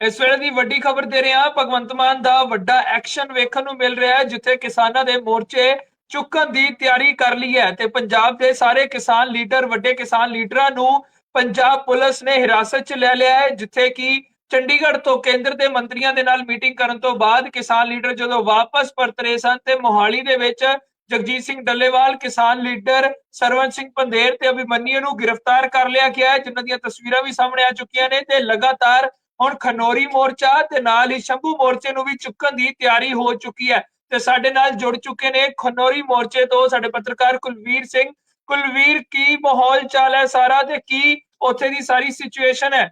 ਇਸ ਵੇਲੇ ਦੀ ਵੱਡੀ ਖਬਰ ਦੇ ਰਹੇ ਹਾਂ, ਭਗਵੰਤ ਮਾਨ ਦਾ ਵੱਡਾ ਐਕਸ਼ਨ ਵੇਖਣ ਨੂੰ ਮਿਲ ਰਿਹਾ ਹੈ, ਜਿੱਥੇ ਕਿਸਾਨਾਂ ਦੇ ਮੋਰਚੇ ਚੁੱਕਣ ਦੀ ਤਿਆਰੀ ਕਰ ਲਈ ਹੈ ਤੇ ਪੰਜਾਬ ਦੇ ਸਾਰੇ ਕਿਸਾਨ ਲੀਡਰ, ਵੱਡੇ ਕਿਸਾਨ ਲੀਡਰਾਂ ਨੂੰ ਪੰਜਾਬ ਪੁਲਿਸ ਨੇ ਹਿਰਾਸਤ 'ਚ ਲੈ ਲਿਆ ਹੈ, ਜਿੱਥੇ ਕਿ ਚੰਡੀਗੜ੍ਹ ਤੋਂ ਕੇਂਦਰ ਦੇ ਮੰਤਰੀਆਂ ਦੇ ਨਾਲ ਮੀਟਿੰਗ ਕਰਨ ਤੋਂ ਬਾਅਦ ਕਿਸਾਨ ਲੀਡਰ ਜਦੋਂ ਵਾਪਸ ਪਰਤ ਰਹੇ ਸਨ ਤੇ ਮੋਹਾਲੀ ਦੇ ਵਿੱਚ ਜਗਜੀਤ ਸਿੰਘ ਡੱਲੇਵਾਲ, ਕਿਸਾਨ ਲੀਡਰ ਸਰਵਨ ਸਿੰਘ ਪੰਦੇਰ ਤੇ ਅਭਿਮਨਿਊ ਨੂੰ ਗ੍ਰਿਫਤਾਰ ਕਰ ਲਿਆ ਗਿਆ ਹੈ, ਜਿਨ੍ਹਾਂ ਦੀਆਂ ਤਸਵੀਰਾਂ ਵੀ ਸਾਹਮਣੇ ਆ ਚੁੱਕੀਆਂ ਨੇ ਤੇ ਲਗਾਤਾਰ ਹੁਣ ਖਨੋਰੀ ਮੋਰਚਾ ਤੇ ਨਾਲ ਹੀ ਸ਼ੰਭੂ ਮੋਰਚੇ ਨੂੰ ਵੀ ਚੁੱਕਣ ਦੀ ਤਿਆਰੀ ਹੋ ਚੁੱਕੀ ਹੈ ਤੇ ਸਾਡੇ ਨਾਲ ਜੁੜ ਚੁੱਕੇ ਨੇ ਖਨੋਰੀ ਮੋਰਚੇ ਤੋਂ ਸਾਡੇ ਪੱਤਰਕਾਰ ਕੁਲਵੀਰ ਸਿੰਘ। ਕੁਲਵੀਰ, ਕੀ ਮਾਹੌਲ ਚਾਲ ਹੈ ਸਾਰਾ ਤੇ ਕੀ ਉੱਥੇ ਦੀ ਸਾਰੀ ਸਿਚੁਏਸ਼ਨ ਹੈ?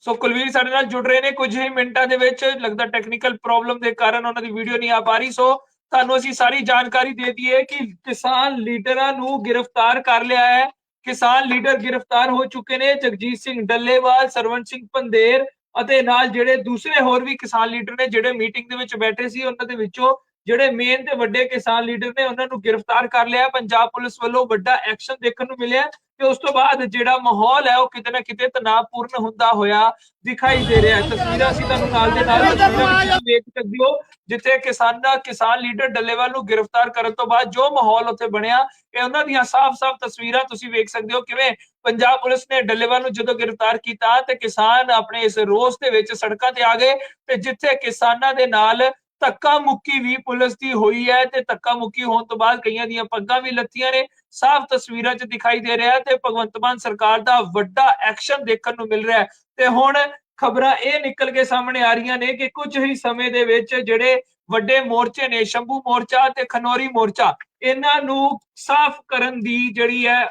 ਸੋ ਕੁਲਵੀਰ ਸਾਡੇ ਨਾਲ ਜੁੜ ਰਹੇ ਨੇ ਕੁਝ ਹੀ ਮਿੰਟਾਂ ਦੇ ਵਿੱਚ, ਲੱਗਦਾ ਟੈਕਨੀਕਲ ਪ੍ਰੋਬਲਮ ਦੇ ਕਾਰਨ ਉਹਨਾਂ ਦੀ ਵੀਡੀਓ ਨਹੀਂ ਆ ਪਾ ਰਹੀ। ਸੋ ਤੁਹਾਨੂੰ ਅਸੀਂ ਸਾਰੀ ਜਾਣਕਾਰੀ ਦੇ ਦਈਏ ਕਿ ਕਿਸਾਨ ਲੀਡਰਾਂ ਨੂੰ ਗ੍ਰਿਫਤਾਰ ਕਰ ਲਿਆ ਹੈ। ਕਿਸਾਨ ਲੀਡਰ ਗ੍ਰਿਫਤਾਰ ਹੋ ਚੁੱਕੇ ਨੇ, ਜਗਜੀਤ ਸਿੰਘ ਡੱਲੇਵਾਲ ਸਰਵਨ ਸਿੰਘ ਪੰਦੇਰ ਅਤੇ ਨਾਲ ਜਿਹੜੇ ਦੂਸਰੇ ਹੋਰ ਵੀ ਕਿਸਾਨ ਲੀਡਰ ਨੇ ਜਿਹੜੇ ਮੀਟਿੰਗ ਦੇ ਵਿੱਚ ਬੈਠੇ ਸੀ, ਉਹਨਾਂ ਦੇ ਵਿੱਚੋਂ ਜਿਹੜੇ ਮੇਨ ਤੇ ਵੱਡੇ ਕਿਸਾਨ ਲੀਡਰ ਨੇ, ਉਹਨਾਂ ਨੂੰ ਗ੍ਰਿਫਤਾਰ ਕਰ ਲਿਆ। ਪੰਜਾਬ ਪੁਲਿਸ ਵੱਲੋਂ ਵੱਡਾ ਐਕਸ਼ਨ ਦੇਖਣ ਨੂੰ ਮਿਲਿਆ। ਤੇ ਉਸ ਤੋਂ ਬਾਅਦ ਜਿਹੜਾ ਮਾਹੌਲ ਹੈ ਉਹ ਕਿਤੇ ਨਾ ਕਿਤੇ ਤਣਾਅਪੂਰਨ ਹੁੰਦਾ ਹੋਇਆ ਦਿਖਾਈ ਦੇ ਰਿਹਾ ਹੈ। ਤਸਵੀਰਾਂ ਅਸੀਂ ਤੁਹਾਨੂੰ ਨਾਲ ਦੇ ਨਾਲ ਦੇਖ ਸਕਦੇ ਹੋ ਜਿੱਥੇ ਕਿਸਾਨਾਂ ਕਿਸਾਨ ਲੀਡਰ ਡੱਲੇਵਾਲ ਨੂੰ ਗ੍ਰਿਫਤਾਰ ਕਰਨ ਤੋਂ ਬਾਅਦ ਜੋ ਮਾਹੌਲ ਉੱਥੇ ਬਣਿਆ ਇਹ ਉਹਨਾਂ ਦੀਆਂ ਸਾਫ਼-ਸਾਫ਼ ਤਸਵੀਰਾਂ ਤੁਸੀਂ ਵੇਖ ਸਕਦੇ ਹੋ ਕਿਵੇਂ ਪੰਜਾਬ ਪੁਲਿਸ ਨੇ ਡੱਲੇਵਾਲ ਨੂੰ ਜਦੋਂ ਗ੍ਰਿਫਤਾਰ ਕੀਤਾ ਤੇ ਕਿਸਾਨ ਆਪਣੇ ਇਸ ਰੋਸ ਦੇ ਵਿੱਚ ਸੜਕਾਂ ਤੇ ਆ ਗਏ ਤੇ ਜਿੱਥੇ ਕਿਸਾਨਾਂ ਦੇ ਨਾਲ ਧੱਕਾ ਮੁੱਕੀ ਵੀ ਪੁਲਿਸ ਦੀ ਹੋਈ ਹੈ ਤੇ ਧੱਕਾ ਮੁੱਕੀ ਹੋਣ ਤੋਂ ਬਾਅਦ ਕਈਆਂ ਦੀਆਂ ਪੱਗਾਂ ਵੀ ਲੱਥੀਆਂ ਨੇ। ਸਾਫ਼ ਤਸਵੀਰਾਂ 'ਚ ਦਿਖਾਈ ਦੇ ਰਿਹਾ ਤੇ ਭਗਵੰਤ ਮਾਨ ਸਰਕਾਰ ਦਾ ਵੱਡਾ ਐਕਸ਼ਨ ਦੇਖਣ ਨੂੰ ਮਿਲ ਰਿਹਾ ਤੇ ਹੁਣ ਖਬਰਾਂ ਇਹ ਨਿਕਲ ਕੇ ਸਾਹਮਣੇ ਆ ਰਹੀਆਂ ਨੇ ਕਿ ਕੁਝ ਹੀ ਸਮੇਂ ਦੇ ਵਿੱਚ ਜਿਹੜੇ ਵੱਡੇ ਮੋਰਚੇ ਨੇ, ਸ਼ੰਭੂ ਮੋਰਚਾ ਤੇ ਖਨੌਰੀ ਮੋਰਚਾ, ਇਹਨਾਂ ਨੂੰ ਸਾਫ਼ ਕਰਨ ਦੀ ਜਿਹੜੀ ਹੈ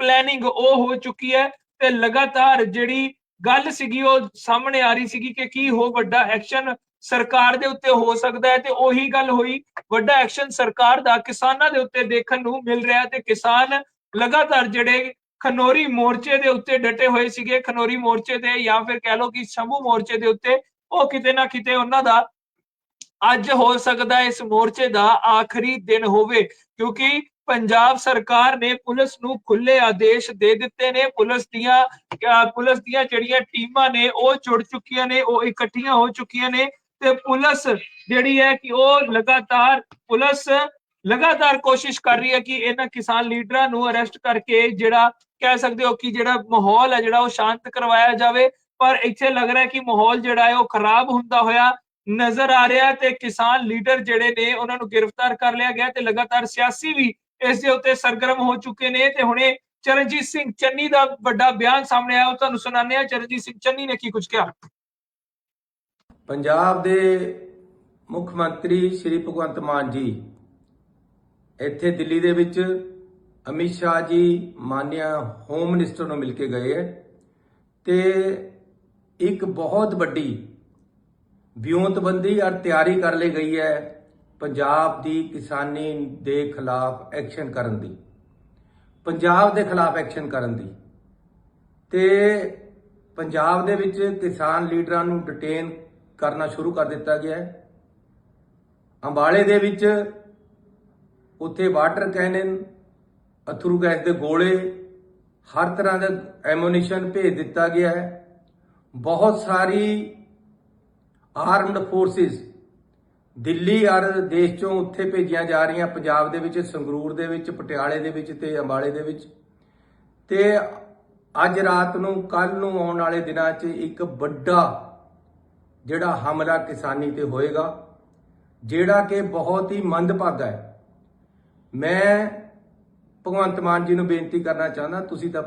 ਪਲੈਨਿੰਗ ਉਹ ਹੋ ਚੁੱਕੀ ਹੈ ਤੇ ਲਗਾਤਾਰ ਜਿਹੜੀ ਗੱਲ ਸੀਗੀ ਉਹ ਸਾਹਮਣੇ ਆ ਰਹੀ ਸੀਗੀ ਕਿ ਕੀ ਹੋ ਵੱਡਾ ਐਕਸ਼ਨ ਸਰਕਾਰ ਦੇ ਉੱਤੇ ਹੋ ਸਕਦਾ ਹੈ ਤੇ ਉਹੀ ਗੱਲ ਹੋਈ। ਵੱਡਾ ਐਕਸ਼ਨ ਸਰਕਾਰ ਦਾ ਕਿਸਾਨਾਂ ਦੇ ਉੱਤੇ ਦੇਖਣ ਨੂੰ ਮਿਲ ਰਿਹਾ ਤੇ ਕਿਸਾਨ ਲਗਾਤਾਰ ਜਿਹੜੇ ਖਨੋਰੀ ਮੋਰਚੇ ਦੇ ਉੱਤੇ ਡਟੇ ਹੋਏ ਸੀਗੇ, ਖਨੋਰੀ ਮੋਰਚੇ ਤੇ ਜਾਂ ਫਿਰ ਕਹਿ ਲਓ ਕਿ ਸ਼ੰਭੂ ਮੋਰਚੇ ਦੇ ਉੱਤੇ, ਉਹ ਕਿਤੇ ਨਾ ਕਿਤੇ ਉਹਨਾਂ ਦਾ ਅੱਜ ਹੋ ਸਕਦਾ ਇਸ ਮੋਰਚੇ ਦਾ ਆਖਰੀ ਦਿਨ ਹੋਵੇ, ਕਿਉਂਕਿ ਪੰਜਾਬ ਸਰਕਾਰ ਨੇ ਪੁਲਿਸ ਨੂੰ ਖੁੱਲੇ ਆਦੇਸ਼ ਦੇ ਦਿੱਤੇ ਨੇ। ਪੁਲਿਸ ਦੀਆਂ ਪੁਲਿਸ ਦੀਆਂ ਜਿਹੜੀਆਂ ਟੀਮਾਂ ਨੇ, ਉਹ ਜੁੜ ਚੁੱਕੀਆਂ ਨੇ, ਉਹ ਇਕੱਠੀਆਂ ਹੋ ਚੁੱਕੀਆਂ ਨੇ। ਤੇ ਪੁਲਿਸ ਜਿਹੜੀ ਹੈ ਕਿ ਉਹ ਲਗਾਤਾਰ ਪੁਲਿਸ ਲਗਾਤਾਰ ਕੋਸ਼ਿਸ਼ ਕਰ ਰਹੀ ਹੈ ਕਿ ਇਹਨਾਂ ਕਿਸਾਨ ਲੀਡਰਾਂ ਨੂੰ ਅਰੈਸਟ ਕਰਕੇ ਜਿਹੜਾ ਕਹਿ ਸਕਦੇ ਹੋ ਕਿ ਜਿਹੜਾ ਮਾਹੌਲ ਹੈ ਜਿਹੜਾ ਉਹ ਸ਼ਾਂਤ ਕਰਵਾਇਆ ਜਾਵੇ। ਪਰ ਇੱਥੇ ਲੱਗ ਰਿਹਾ ਕਿ ਮਾਹੌਲ ਜਿਹੜਾ ਹੈ ਉਹ ਖਰਾਬ ਹੁੰਦਾ ਹੋਇਆ ਨਜ਼ਰ ਆ ਰਿਹਾ ਤੇ ਕਿਸਾਨ ਲੀਡਰ ਜਿਹੜੇ ਨੇ ਉਹਨਾਂ ਨੂੰ ਗ੍ਰਿਫਤਾਰ ਕਰ ਲਿਆ ਗਿਆ ਤੇ ਲਗਾਤਾਰ ਸਿਆਸੀ ਵੀ ਇਸ ਦੇ ਉੱਤੇ ਸਰਗਰਮ ਹੋ ਚੁੱਕੇ ਨੇ ਤੇ ਹੁਣੇ ਚਰਨਜੀਤ ਸਿੰਘ ਚੰਨੀ ਦਾ ਵੱਡਾ ਬਿਆਨ ਸਾਹਮਣੇ ਆਇਆ, ਉਹ ਤੁਹਾਨੂੰ ਸੁਣਾਉਂਦੇ ਆ ਚਰਨਜੀਤ ਸਿੰਘ ਚੰਨੀ ਨੇ ਕੀ ਕੁਝ ਕਿਹਾ? ਪੰਜਾਬ ਦੇ ਮੁੱਖ ਮੰਤਰੀ ਸ਼੍ਰੀ ਭਗਵੰਤ ਮਾਨ ਜੀ, ਇੱਥੇ ਦਿੱਲੀ ਦੇ ਵਿੱਚ ਅਮਿਤ ਸ਼ਾਹ ਜੀ ਮਾਨਿਆ ਹੋਮ ਮਿਨਿਸਟਰ ਨੂੰ ਮਿਲ ਕੇ ਗਏ ਹੈ ਤੇ ਇੱਕ ਬਹੁਤ ਵੱਡੀ ਵਿਉਂਤਬੰਦੀ ਔਰ ਤਿਆਰੀ ਕਰ ਲਈ ਗਈ ਹੈ ਪੰਜਾਬ ਦੀ ਕਿਸਾਨੀ ਦੇ ਖਿਲਾਫ ਐਕਸ਼ਨ ਕਰਨ ਦੀ, ਪੰਜਾਬ ਦੇ ਖਿਲਾਫ ਐਕਸ਼ਨ ਕਰਨ ਦੀ ਤੇ ਪੰਜਾਬ ਦੇ ਵਿੱਚ ਕਿਸਾਨ ਲੀਡਰਾਂ ਨੂੰ ਡਿਟੇਨ ਕਰਨਾ ਸ਼ੁਰੂ ਕਰ ਦਿੱਤਾ ਗਿਆ ਹੈ। ਅੰਬਾਲੇ ਦੇ ਵਿੱਚ ਉੱਥੇ ਵਾਟਰ ਕੈਨਨ, ਅਥਰੂ ਗੈਸ ਦੇ ਗੋਲੇ, ਹਰ ਤਰ੍ਹਾਂ ਦਾ ਐਮੂਨੀਸ਼ਨ ਭੇਜ ਦਿੱਤਾ ਗਿਆ ਹੈ। ਬਹੁਤ ਸਾਰੀ ਆਰਮਡ ਫੋਰਸਿਸ ਦਿੱਲੀ ਔਰ ਦੇਸ਼ ਚੋਂ ਉੱਥੇ ਭੇਜੀਆਂ ਜਾ ਰਹੀਆਂ, ਪੰਜਾਬ ਦੇ ਵਿੱਚ, ਸੰਗਰੂਰ ਦੇ ਵਿੱਚ, ਪਟਿਆਲੇ ਦੇ ਵਿੱਚ ਤੇ ਅੰਬਾਲੇ ਦੇ ਵਿੱਚ। ਤੇ ਅੱਜ ਰਾਤ ਨੂੰ ਕੱਲ ਨੂੰ ਆਉਣ ਵਾਲੇ ਦਿਨਾਂ 'ਚ ਇੱਕ ਵੱਡਾ ਜਿਹੜਾ ਹਮਲਾ ਕਿਸਾਨੀ ਤੇ ਹੋਏਗਾ, ਜਿਹੜਾ ਕਿ ਬਹੁਤ ਹੀ ਮੰਦਭਾਗਾ ਹੈ। ਮੈਂ ਭਗਵੰਤ ਮਾਨ ਜੀ ਨੂੰ ਬੇਨਤੀ ਕਰਨਾ ਚਾਹੁੰਦਾ, ਤੁਸੀਂ ਤਾਂ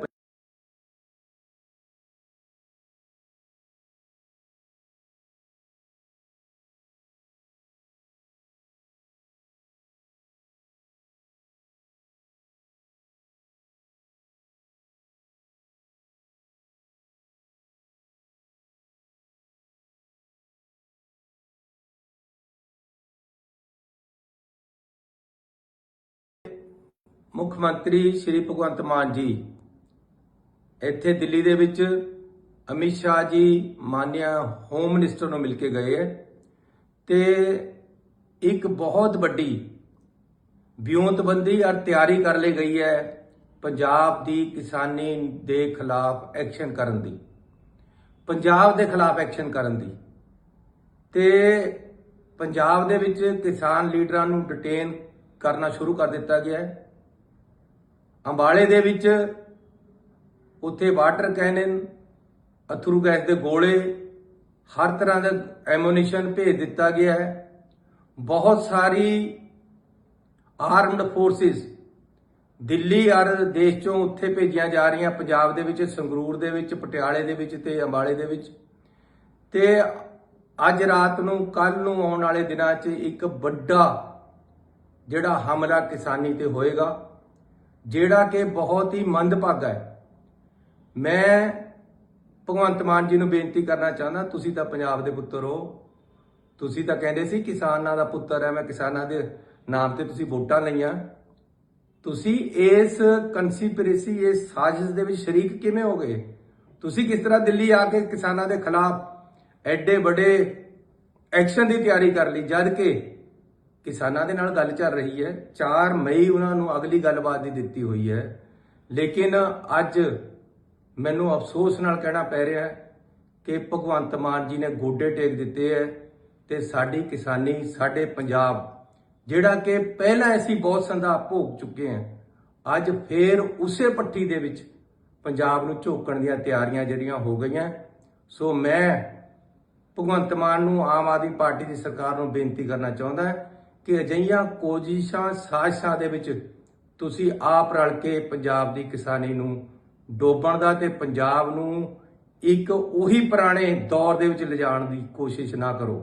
ਮੁੱਖ ਮੰਤਰੀ ਸ਼੍ਰੀ ਭਗਵੰਤ ਮਾਨ ਜੀ। ਇੱਥੇ ਦਿੱਲੀ ਦੇ ਵਿੱਚ ਅਮਿਤ ਸ਼ਾਹ ਜੀ ਮਾਨਿਆ ਹੋਮ ਮਿਨਿਸਟਰ ਨੂੰ ਮਿਲ ਕੇ ਗਏ ਹੈ ਤੇ ਇੱਕ ਬਹੁਤ ਵੱਡੀ ਵਿਉਂਤਬੰਦੀ ਔਰ ਤਿਆਰੀ ਕਰ ਲਈ ਗਈ ਹੈ ਪੰਜਾਬ ਦੀ ਕਿਸਾਨੀ ਦੇ ਖਿਲਾਫ ਐਕਸ਼ਨ ਕਰਨ ਦੀ। ਪੰਜਾਬ ਦੇ ਖਿਲਾਫ ਐਕਸ਼ਨ ਕਰਨ ਦੀ। ਤੇ ਪੰਜਾਬ ਦੇ ਵਿੱਚ ਕਿਸਾਨ ਲੀਡਰਾਂ ਨੂੰ ਡਿਟੇਨ ਕਰਨਾ ਸ਼ੁਰੂ ਕਰ ਦਿੱਤਾ ਗਿਆ ਹੈ। ਅੰਬਾਲੇ ਦੇ ਵਿੱਚ ਉੱਥੇ ਵਾਟਰ ਕੈਨਨ, ਅਥਰੂ ਗੈਸ ਦੇ ਗੋਲੇ, ਹਰ ਤਰ੍ਹਾਂ ਦਾ ਐਮੂਨੀਸ਼ਨ ਭੇਜ ਦਿੱਤਾ ਗਿਆ ਹੈ। ਬਹੁਤ ਸਾਰੀ ਆਰਮਡ ਫੋਰਸਿਸ ਦਿੱਲੀ ਔਰ ਦੇਸ਼ ਚੋਂ ਉੱਥੇ ਭੇਜੀਆਂ ਜਾ ਰਹੀਆਂ, ਪੰਜਾਬ ਦੇ ਵਿੱਚ, ਸੰਗਰੂਰ ਦੇ ਵਿੱਚ, ਪਟਿਆਲੇ ਦੇ ਵਿੱਚ ਤੇ ਅੰਬਾਲੇ ਦੇ ਵਿੱਚ। ਤੇ ਅੱਜ ਰਾਤ ਨੂੰ ਕੱਲ ਨੂੰ ਆਉਣ ਵਾਲੇ ਦਿਨਾਂ 'ਚ ਇੱਕ ਵੱਡਾ ਜਿਹੜਾ ਹਮਲਾ ਕਿਸਾਨੀ ਤੇ ਹੋਏਗਾ। ਜਿਹੜਾ ਕਿ ਬਹੁਤ ਹੀ ਮੰਦਭਾਗਾ ਹੈ। ਮੈਂ ਭਗਵੰਤ ਮਾਨ ਜੀ ਨੂੰ ਬੇਨਤੀ ਕਰਨਾ ਚਾਹੁੰਦਾ, ਤੁਸੀਂ ਤਾਂ ਪੰਜਾਬ ਦੇ ਪੁੱਤਰ ਹੋ। ਤੁਸੀਂ ਤਾਂ ਕਹਿੰਦੇ ਸੀ ਕਿਸਾਨਾਂ ਦਾ ਪੁੱਤਰ ਹੈ, ਮੈਂ ਕਿਸਾਨਾਂ ਦੇ ਨਾਮ ਤੇ ਤੁਸੀਂ ਵੋਟਾਂ ਲਈਆਂ। ਤੁਸੀਂ ਇਸ ਕਨਸਪੀਰੇਸੀ ਇਸ ਸਾਜ਼ਿਸ਼ ਦੇ ਵਿੱਚ ਸ਼ਰੀਕ ਕਿਵੇਂ ਹੋ ਗਏ? ਤੁਸੀਂ ਕਿਸ ਤਰ੍ਹਾਂ ਦਿੱਲੀ ਆ ਕੇ ਕਿਸਾਨਾਂ ਦੇ ਖਿਲਾਫ ਐਡੇ ਵੱਡੇ ਐਕਸ਼ਨ ਦੀ ਤਿਆਰੀ ਕਰ ਲਈ, ਜਦ ਕਿ ਕਿਸਾਨਾਂ ਦੇ ਨਾਲ ਗੱਲ ਚੱਲ ਰਹੀ ਹੈ। 4 ਮਈ ਉਹਨਾਂ ਨੂੰ ਅਗਲੀ ਗੱਲਬਾਤ ਦੀ ਦਿੱਤੀ ਹੋਈ ਹੈ। ਲੇਕਿਨ ਅੱਜ ਮੈਨੂੰ ਅਫਸੋਸ ਨਾਲ ਕਹਿਣਾ ਪੈ ਰਿਹਾ ਹੈ ਕਿ ਭਗਵੰਤ ਮਾਨ ਜੀ ਨੇ ਗੋਡੇ ਟੇਕ ਦਿੱਤੇ ਹੈ ਤੇ ਸਾਡੀ ਕਿਸਾਨੀ, ਸਾਡੇ ਪੰਜਾਬ ਜਿਹੜਾ ਕਿ ਪਹਿਲਾਂ ਅਸੀਂ ਬਹੁਤ ਸੰਧਾ ਭੋਗ ਚੁੱਕੇ ਹਾਂ, ਅੱਜ ਫੇਰ ਉਸੇ ਪੱਟੀ ਦੇ ਵਿੱਚ ਪੰਜਾਬ ਨੂੰ ਝੋਕਣ ਦੀਆਂ ਤਿਆਰੀਆਂ ਜਿਹੜੀਆਂ ਹੋ ਗਈਆਂ। ਸੋ ਮੈਂ ਭਗਵੰਤ ਮਾਨ ਨੂੰ ਆਮ ਆਦਮੀ ਪਾਰਟੀ ਦੀ ਸਰਕਾਰ ਨੂੰ ਬੇਨਤੀ ਕਰਨਾ ਚਾਹੁੰਦਾ ਹਾਂ ਕਿ ਅਜਿਹੀਆਂ ਕੋਸ਼ਿਸ਼ਾਂ ਸਾਜ਼ਿਸ਼ਾਂ ਦੇ ਵਿੱਚ ਤੁਸੀਂ ਆਪ ਰਲ ਕੇ ਪੰਜਾਬ ਦੀ ਕਿਸਾਨੀ ਨੂੰ ਡੋਬਣ ਦਾ ਤੇ ਪੰਜਾਬ ਨੂੰ ਇੱਕ ਉਹੀ ਪੁਰਾਣੇ ਦੌਰ ਦੇ ਵਿੱਚ ਲਿਜਾਣ ਦੀ ਕੋਸ਼ਿਸ਼ ਨਾ ਕਰੋ।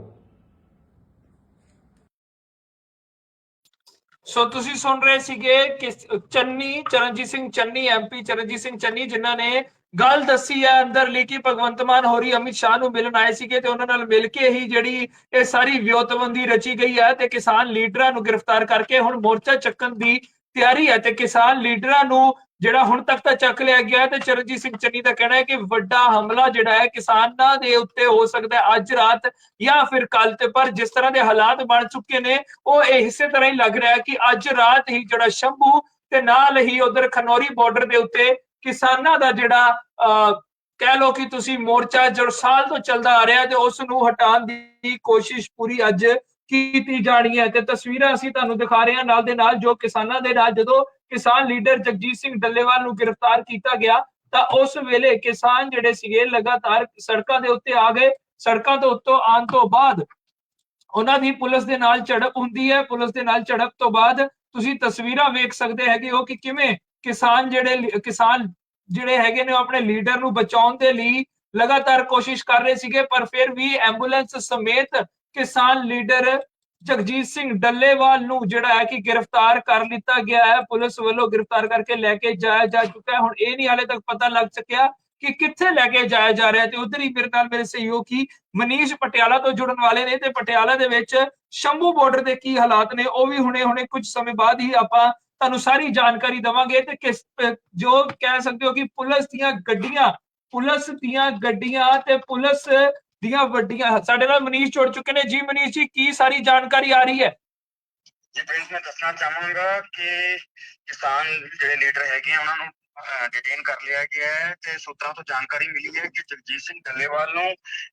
ਸੋ ਤੁਸੀਂ ਸੁਣ ਰਹੇ ਸੀਗੇ ਕਿ ਚੰਨੀ, ਚਰਨਜੀਤ ਸਿੰਘ ਚੰਨੀ ਐਮਪੀ ਚਰਨਜੀਤ ਸਿੰਘ ਚੰਨੀ, ਜਿਨ੍ਹਾਂ ਨੇ ਗੱਲ ਦੱਸੀ ਹੈ ਅੰਦਰਲੀ ਕਿ ਭਗਵੰਤ ਮਾਨ ਹੋਰੀ ਅਮਿਤ ਸ਼ਾਹ ਨੂੰ ਮਿਲਣ ਆਏ ਸੀਗੇ ਤੇ ਉਹਨਾਂ ਨਾਲ ਮਿਲ ਕੇ ਹੀ ਜਿਹੜੀ ਇਹ ਸਾਰੀ ਵਿਉਂਤਬੰਦੀ ਰਚੀ ਗਈ ਹੈ ਤੇ ਕਿਸਾਨ ਲੀਡਰਾਂ ਨੂੰ ਗ੍ਰਿਫਤਾਰ ਕਰਕੇ ਹੁਣ ਮੋਰਚਾ ਚੱਕਣ ਦੀ ਤਿਆਰੀ ਹੈ ਤੇ ਕਿਸਾਨ ਲੀਡਰਾਂ ਨੂੰ ਜਿਹੜਾ ਹੁਣ ਤੱਕ ਤਾਂ ਚੱਕ ਲਿਆ ਗਿਆ ਤੇ ਚਰਨਜੀਤ ਸਿੰਘ ਚੰਨੀ ਦਾ ਕਹਿਣਾ ਹੈ ਕਿ ਵੱਡਾ ਹਮਲਾ ਜਿਹੜਾ ਹੈ ਕਿਸਾਨਾਂ ਦੇ ਉੱਤੇ ਹੋ ਸਕਦਾ ਹੈ ਅੱਜ ਰਾਤ ਜਾਂ ਫਿਰ ਕੱਲ ਤੇ, ਪਰ ਜਿਸ ਤਰ੍ਹਾਂ ਦੇ ਹਾਲਾਤ ਬਣ ਚੁੱਕੇ ਨੇ, ਉਹ ਇਹ ਇਸੇ ਤਰ੍ਹਾਂ ਹੀ ਲੱਗ ਰਿਹਾ ਹੈ ਕਿ ਅੱਜ ਰਾਤ ਹੀ ਜਿਹੜਾ ਸ਼ੰਭੂ ਤੇ ਨਾਲ ਹੀ ਉਧਰ ਖਨੌਰੀ ਬਾਰਡਰ ਦੇ ਉੱਤੇ ਕਿਸਾਨਾਂ ਦਾ ਜਿਹੜਾ ਅਹ, ਕਹਿ ਲੋ ਕਿ ਤੁਸੀਂ ਮੋਰਚਾ ਜੋ ਸਾਲ ਤੋਂ ਚੱਲਦਾ ਆ ਰਿਹਾ ਤੇ ਉਸ ਨੂੰ ਹਟਾਉਣ ਦੀ ਕੋਸ਼ਿਸ਼ ਪੂਰੀ ਅੱਜ ਕੀਤੀ ਜਾਣੀ ਹੈ। ਤੇ ਤਸਵੀਰਾਂ ਅਸੀਂ ਤੁਹਾਨੂੰ ਦਿਖਾ ਰਹੇ ਹਾਂ ਨਾਲ ਦੇ ਨਾਲ ਜੋ ਕਿਸਾਨਾਂ ਦੇ ਨਾਲ ਜਦੋਂ ਕਿਸਾਨ ਲੀਡਰ ਜਗਜੀਤ ਸਿੰਘ ਡੱਲੇਵਾਲ ਨੂੰ ਗ੍ਰਿਫਤਾਰ ਕੀਤਾ ਗਿਆ ਤਾਂ ਉਸ ਵੇਲੇ ਕਿਸਾਨ ਜਿਹੜੇ ਸੀਗੇ ਲਗਾਤਾਰ ਸੜਕਾਂ ਦੇ ਉੱਤੇ ਆ ਗਏ। ਸੜਕਾਂ ਤੋਂ ਉੱਤੋਂ ਆਉਣ ਤੋਂ ਬਾਅਦ ਉਹਨਾਂ ਦੀ ਪੁਲਿਸ ਦੇ ਨਾਲ ਝੜਪ ਹੁੰਦੀ ਹੈ। ਪੁਲਿਸ ਦੇ ਨਾਲ ਝੜਪ ਤੋਂ ਬਾਅਦ ਤੁਸੀਂ ਤਸਵੀਰਾਂ ਵੇਖ ਸਕਦੇ ਹੈਗੇ ਹੋ ਕਿ ਕਿਵੇਂ ਕਿਸਾਨ ਜਿਹੜੇ ਕਿਸਾਨ ਜਿਹੜੇ ਹੈਗੇ ਨੇ ਉਹ ਆਪਣੇ ਲੀਡਰ ਨੂੰ ਬਚਾਉਣ ਦੇ ਲਈ ਲਗਾਤਾਰ ਕੋਸ਼ਿਸ਼ ਕਰ ਰਹੇ ਸੀਗੇ, ਪਰ ਫਿਰ ਵੀ ਐਂਬੂਲੈਂਸ ਸਮੇਤ ਕਿਸਾਨ ਲੀਡਰ ਜਗਜੀਤ ਸਿੰਘ ਡੱਲੇਵਾਲ ਨੂੰ ਜਿਹੜਾ ਹੈ ਕਿ ਗ੍ਰਿਫਤਾਰ ਕਰ ਲਿੱਤਾ ਗਿਆ ਹੈ। ਪੁਲਿਸ ਵੱਲੋਂ ਗ੍ਰਿਫਤਾਰ ਕਰਕੇ ਲੈ ਕੇ ਜਾਇਆ ਜਾ ਚੁੱਕਾ ਹੈ। ਹੁਣ ਇਹ ਨਹੀਂ ਹਾਲੇ ਤੱਕ ਪਤਾ ਲੱਗ ਸਕਿਆ ਕਿ ਕਿੱਥੇ ਲੈ ਕੇ ਜਾਇਆ ਜਾ ਰਿਹਾ ਤੇ ਉਧਰ ਹੀ ਮੇਰੇ ਨਾਲ ਮੇਰੇ ਸਹਿਯੋਗੀ ਮਨੀਸ਼ ਪਟਿਆਲਾ ਤੋਂ ਜੁੜਨ ਵਾਲੇ ਨੇ ਤੇ ਪਟਿਆਲਾ ਦੇ ਵਿੱਚ ਸ਼ੰਭੂ ਬਾਰਡਰ ਦੇ ਕੀ ਹਾਲਾਤ ਨੇ, ਉਹ ਵੀ ਹੁਣੇ ਹੁਣੇ ਕੁਝ ਸਮੇਂ ਬਾਅਦ ਹੀ ਆਪਾਂ ਤੁਹਾਨੂੰ ਸਾਰੀ ਜਾਣਕਾਰੀ ਦਵਾਂਗੇ ਤੇ ਕਿਸ ਜੋ ਕਹਿ ਸਕਦੇ ਹੋ ਕਿ ਪੁਲਿਸ ਦੀਆਂ ਗੱਡੀਆਂ, ਪੁਲਿਸ ਦੀਆਂ ਗੱਡੀਆਂ ਤੇ ਪੁਲਿਸ ਦੀਆਂ ਵੱਡੀਆਂ, ਸਾਡੇ ਨਾਲ ਮਨੀਸ਼ ਜੁੜ ਚੁੱਕੇ ਨੇ। ਜੀ ਮਨੀਸ਼ ਜੀ, ਕੀ ਸਾਰੀ ਜਾਣਕਾਰੀ ਆ ਰਹੀ ਹੈ? ਜੀ ਪ੍ਰਿੰਸ ਮੈਂ ਦੱਸਣਾ ਚਾਹਾਂਗਾ ਕਿ ਕਿਸਾਨ ਜਿਹੜੇ ਲੀਡਰ ਹੈਗੇ ਆ, ਉਹਨਾਂ ਨੂੰ ਡਿਟੇਨ ਕਰ ਲਿਆ ਗਿਆ ਹੈ ਤੇ ਸੂਤਰਾਂ ਤੋਂ ਜਾਣਕਾਰੀ ਮਿਲੀ ਹੈ ਕਿ ਜਗਜੀਤ ਸਿੰਘ ਡੱਲੇਵਾਲ ਨੂੰ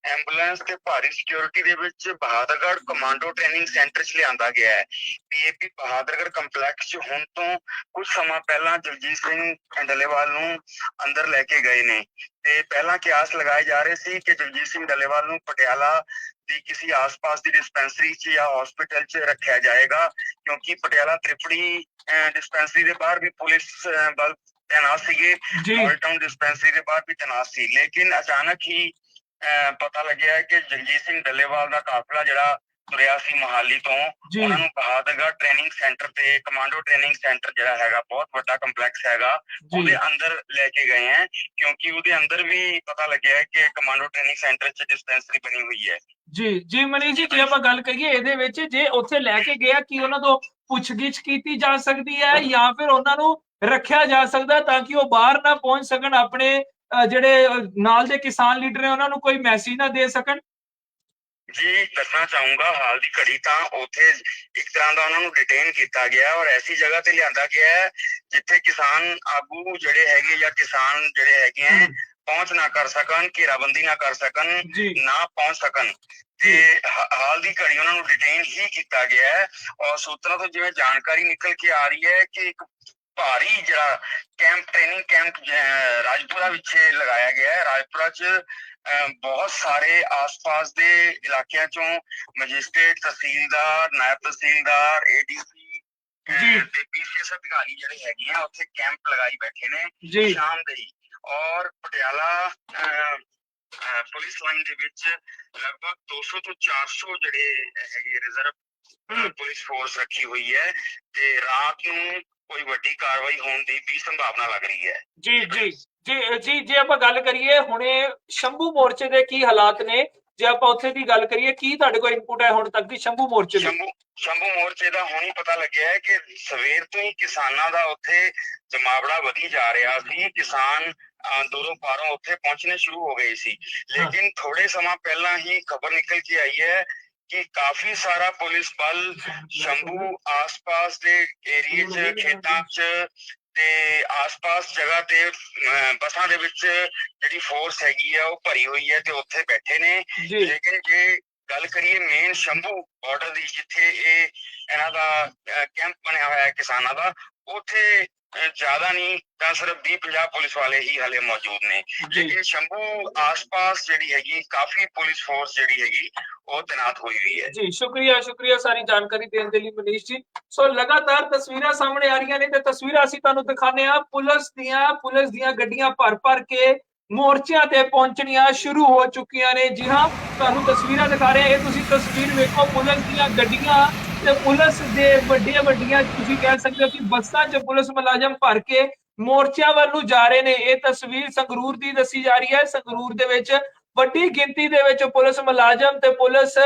ਐਂਬੂਲੈਂਸ ਤੇ ਭਾਰੀ ਸਿਕਿਉਰਿਟੀ ਦੇ ਵਿੱਚ ਬਹਾਦਰਗੜ੍ਹ ਕਮਾਂਡੋ ਟ੍ਰੇਨਿੰਗ ਸੈਂਟਰ 'ਚ ਲਿਆਂਦਾ ਗਿਆ ਹੈ। ਪੀਏਪੀ ਬਹਾਦਰਗੜ੍ਹ ਕੰਪਲੈਕਸ 'ਚ ਹੁਣ ਤੋਂ ਕੁਝ ਸਮਾਂ ਪਹਿਲਾਂ ਜਗਜੀਤ ਸਿੰਘ ਡੱਲੇਵਾਲ ਨੂੰ ਅੰਦਰ ਲੈ ਕੇ ਗਏ ਨੇ ਤੇ ਪਹਿਲਾਂ ਕਿਆਸ ਲਗਾਏ ਜਾ ਰਹੇ ਸੀ ਕਿ ਜਗਜੀਤ ਸਿੰਘ ਡੱਲੇਵਾਲ ਨੂੰ ਪਟਿਆਲਾ ਦੀ ਕਿਸੇ ਆਸ-ਪਾਸ ਦੀ ਡਿਸਪੈਂਸਰੀ 'ਚ ਜਾਂ ਹਸਪੀਟਲ 'ਚ ਰੱਖਿਆ ਜਾਏਗਾ ਕਿਉਂਕਿ ਪਟਿਆਲਾ ਤ੍ਰਿਪੜੀ ਡਿਸਪੈਂਸਰੀ ਦੇ ਬਾਹਰ ਵੀ ਪੁਲਿਸ ਅਹ, ਬਲ ਤੈਨਾਤ ਸੀਗੇ ਜੀ। ਟਾਊਨ ਡਿਸਪੈਂਸਰੀ ਦੇ ਬਾਹਰ ਵੀ ਤੈਨਾਤ ਸੀ। ਲੇਕਿਨ ਅਚਾਨਕ ਹੀ ਪਤਾ ਲੱਗਿਆ ਕਿ ਜਗਜੀਤ ਸਿੰਘ ਡੱਲੇਵਾਲ ਦਾ ਕਾਫਲਾ ਜਿਹੜਾ ਤੁਰਿਆ ਸੀ ਮੋਹਾਲੀ ਤੋਂ ਉਹਨਾਂ ਨੂੰ ਬਹਾਦਰਗੜ੍ਹ ਟ੍ਰੇਨਿੰਗ ਸੈਂਟਰ ਤੇ ਕਮਾਂਡੋ ਟ੍ਰੇਨਿੰਗ ਸੈਂਟਰ ਜਿਹੜਾ ਹੈਗਾ ਬਹੁਤ ਵੱਡਾ ਕੰਪਲੈਕਸ ਹੈਗਾ ਉਹਦੇ ਅੰਦਰ ਲੈ ਕੇ ਗਏ ਹੈ ਕਿਉਂਕਿ ਉਹਦੇ ਅੰਦਰ ਵੀ ਪਤਾ ਲੱਗਿਆ ਹੈ ਕਿ ਕਮਾਂਡੋ ਟ੍ਰੇਨਿੰਗ ਸੈਂਟਰ 'ਚ ਡਿਸਪੈਂਸਰੀ ਬਣੀ ਹੋਈ ਹੈ। ਜੀ ਜੀ ਮਨੀਸ਼ ਜੀ ਜੇ ਆਪਾਂ ਗੱਲ ਕਰੀਏ ਇਹਦੇ ਵਿੱਚ ਜੇ ਉੱਥੇ ਲੈ ਕੇ ਗਿਆ ਕੀ ਉਹਨਾਂ ਤੋਂ ਪੁੱਛਗਿੱਛ ਕੀਤੀ ਜਾ ਸਕਦੀ ਹੈ ਜਾਂ ਫਿਰ ਉਹਨਾਂ ਨੂੰ ਰੱਖਿਆ ਜਾ ਸਕਦਾ ਤਾਂ ਕਿ ਉਹ ਬਾਹਰ ਨਾ ਪਹੁੰਚ ਸਕਣ ਆਪਣੇ ਜਿਹੜੇ ਨਾਲ ਦੇ ਕਿਸਾਨ ਲੀਡਰ ਨੇ ਉਹਨਾਂ ਨੂੰ ਕੋਈ ਮੈਸੇਜ ਨਾ ਦੇ ਸਕਣ? ਜੀ ਦੱਸਣਾ ਚਾਹੂੰਗਾ ਹਾਲ ਦੀ ਘੜੀ ਤਾਂ ਉੱਥੇ ਇੱਕ ਤਰ੍ਹਾਂ ਦਾ ਉਹਨਾਂ ਨੂੰ ਡਿਟੇਨ ਕੀਤਾ ਗਿਆ ਔਰ ਐਸੀ ਜਗ੍ਹਾ ਤੇ ਲਿਆਂਦਾ ਗਿਆ ਹੈ ਜਿੱਥੇ ਕਿਸਾਨ ਆਗੂ ਜਿਹੜੇ ਹੈਗੇ ਜਾਂ ਕਿਸਾਨ ਜਿਹੜੇ ਹੈਗੇ ਆ ਪਹੁੰਚ ਨਾ ਕਰ ਸਕਣ ਘੇਰਾਬੰਦੀ ਨਾ ਕਰ ਸਕਣ ਨਾ ਪਹੁੰਚ ਸਕਣ। ਤੇ ਹਾਲ ਦੀ ਘੜੀ ਉਹਨਾਂ ਨੂੰ ਡਿਟੇਨ ਹੀ ਕੀਤਾ ਗਿਆ ਹੈ ਔਰ ਸੂਤਰਾਂ ਤੋਂ ਜਿਵੇਂ ਜਾਣਕਾਰੀ ਨਿਕਲ ਕੇ ਆ ਰਹੀ ਹੈ ਕਿ ਇੱਕ ਭਾਰੀ ਜਿਹੜਾ ਕੈਂਪ ਟ੍ਰੇਨਿੰਗ ਕੈਂਪ ਰਾਜਪੁਰਾ ਵਿੱਚ ਲਗਾਇਆ ਗਿਆ ਹੈ। ਰਾਜਪੁਰਾ 'ਚ ਬਹੁਤ ਸਾਰੇ ਆਸ-ਪਾਸ ਦੇ ਇਲਾਕਿਆਂ ਚੋਂ ਮੈਜਿਸਟ੍ਰੇਟ ਤਹਿਸੀਲਦਾਰ ਨਾਇਬ ਤਹਿਸੀਲਦਾਰ ਏਡੀਸੀ ਜੀ। ਤੇ ਪੀਸੀਐਸ ਅਧਿਕਾਰੀ ਜਿਹੜੇ ਹੈਗੇ ਆ ਉੱਥੇ ਕੈਂਪ ਲਗਾਈ ਬੈਠੇ ਨੇ ਸ਼ਾਮ ਦੇ ਹੀ। ਔਰ ਪਟਿਆਲਾ ਪੁਲਿਸ ਲਾਈਨ ਦੇ ਵਿੱਚ ਲਗਭਗ 200 ਤੋਂ 400 ਜਿਹੜੇ ਹੈਗੇ ਰਿਜ਼ਰਵ ਪੁਲਿਸ ਫੋਰਸ ਰੱਖੀ ਹੋਈ ਹੈ। ਤੇ ਰਾਤ ਨੂੰ ਕੋਈ ਵੱਡੀ ਕਾਰਵਾਈ ਹੋਣ ਦੀ ਵੀ ਸੰਭਾਵਨਾ ਲੱਗ ਰਹੀ ਹੈ। ਜੀ ਜੀ ਜੀ ਜੀ ਜੇ ਆਪਾਂ ਗੱਲ ਕਰੀਏ ਹੁਣੇ ਸ਼ੰਭੂ ਮੋਰਚੇ ਦੇ ਕੀ ਹਾਲਾਤ ਨੇ ਜੇ ਆਪਾਂ ਉੱਥੇ ਦੀ ਗੱਲ ਕਰੀਏ ਕੀ ਤੁਹਾਡੇ ਕੋਲ ਇਨਪੁਟ ਹੈ ਹੁਣ ਤੱਕ ਦੀ ਸ਼ੰਭੂ ਮੋਰਚੇ ਦੀ? ਸ਼ੰਭੂ ਸ਼ੰਭੂ ਮੋਰਚੇ ਦਾ ਹੁਣ ਹੀ ਪਤਾ ਲੱਗਿਆ ਹੈ ਕਿ ਸਵੇਰ ਤੋਂ ਹੀ ਕਿਸਾਨਾਂ ਦਾ ਉੱਥੇ ਜਮਾਵੜਾ ਵਧੀ ਜਾ ਰਿਹਾ ਸੀ। ਕਿਸਾਨ ਦੂਰੋਂ ਪਾਰੋਂ ਉੱਥੇ ਪਹੁੰਚਣੇ ਸ਼ੁਰੂ ਹੋ ਗਏ ਸੀ। ਲੇਕਿਨ ਥੋੜੇ ਸਮਾਂ ਪਹਿਲਾਂ ਹੀ ਖਬਰ ਨਿਕਲ ਕੇ ਆਈ ਹੈ ਕਿ ਕਾਫੀ ਸਾਰਾ ਪੁਲਿਸ ਬਲ ਸ਼ੰਭੂ ਆਸ-ਪਾਸ ਦੇ ਏਰੀਏ 'ਚ ਖੇਤਾਂ 'ਚ ਤੇ ਆਸ-ਪਾਸ ਜਗ੍ਹਾ ਤੇ ਬੱਸਾਂ ਦੇ ਵਿੱਚ ਜਿਹੜੀ ਫੋਰਸ ਹੈਗੀ ਆ ਉਹ ਭਰੀ ਹੋਈ ਹੈ ਤੇ ਉੱਥੇ ਬੈਠੇ ਨੇ। ਲੇਕਿਨ ਜੇ ਗੱਲ ਕਰੀਏ ਮੇਨ ਸ਼ੰਭੂ ਬਾਰਡਰ ਦੀ ਜਿੱਥੇ ਇਹ ਇਹਨਾਂ ਦਾ ਕੈਂਪ ਬਣਿਆ ਹੋਇਆ ਹੈ ਕਿਸਾਨਾਂ ਦਾ ਉੱਥੇ ਜ਼ਿਆਦਾ ਨਹੀਂ ਤਾਂ ਸਿਰਫ 20 50 ਪੁਲਿਸ ਵਾਲੇ ਹੀ ਹਲੇ ਮੌਜੂਦ ਨੇ। ਲੇਕਿਨ ਸ਼ੰਭੂ ਆਸ-ਪਾਸ ਜਿਹੜੀ ਹੈਗੀ ਕਾਫੀ ਪੁਲਿਸ ਫੋਰਸ ਜਿਹੜੀ ਹੈਗੀ ਉਹ ਤੈਨਾਤ ਹੋਈ ਹੋਈ ਹੈ। ਜੀ ਸ਼ੁਕਰੀਆ ਸ਼ੁਕਰੀਆ ਸਾਰੀ ਜਾਣਕਾਰੀ ਦੇਣ ਦੇ ਲਈ ਮਨੀਸ਼ ਜੀ। ਸੋ ਲਗਾਤਾਰ ਤਸਵੀਰਾਂ ਸਾਹਮਣੇ ਆ ਰਹੀਆਂ ਨੇ ਤੇ ਤਸਵੀਰਾਂ ਅਸੀਂ ਤੁਹਾਨੂੰ ਦਿਖਾਣੇ ਆ ਪੁਲਿਸ ਦੀਆਂ ਪੁਲਿਸ ਦੀਆਂ ਗੱਡੀਆਂ ਭਰ ਭਰ ਕੇ ਮੋਰਚਿਆਂ ਤੇ ਪਹੁੰਚਣੀਆਂ ਸ਼ੁਰੂ ਹੋ ਚੁੱਕੀਆਂ ਨੇ। ਜੀ ਹਾਂ, ਤੁਹਾਨੂੰ ਤਸਵੀਰਾਂ ਦਿਖਾ ਰਹੇ ਇਹ ਤੁਸੀਂ ਤਸਵੀਰ ਵੇਖੋ, ਪੁਲਿਸ ਦੀਆਂ ਗੱਡੀਆਂ ਤੇ ਪੁਲਿਸ ਦੇ ਵੱਡੀਆਂ ਵੱਡੀਆਂ ਤੁਸੀਂ ਕਹਿ ਸਕਦੇ ਹੋ ਕਿ ਬੱਸਾਂ 'ਚ ਪੁਲਿਸ ਮੁਲਾਜ਼ਮ ਭਰ ਕੇ ਮੋਰਚਿਆਂ ਵੱਲ ਨੂੰ ਜਾ ਰਹੇ ਨੇ। ਇਹ ਤਸਵੀਰ ਸੰਗਰੂਰ ਦੀ ਦੱਸੀ ਜਾ ਰਹੀ ਹੈ। ਸੰਗਰੂਰ ਦੇ ਵਿੱਚ ਵੱਡੀ ਗਿਣਤੀ ਦੇ ਵਿੱਚ ਪੁਲਿਸ ਮੁਲਾਜ਼ਮ ਤੇ ਪੁਲਿਸ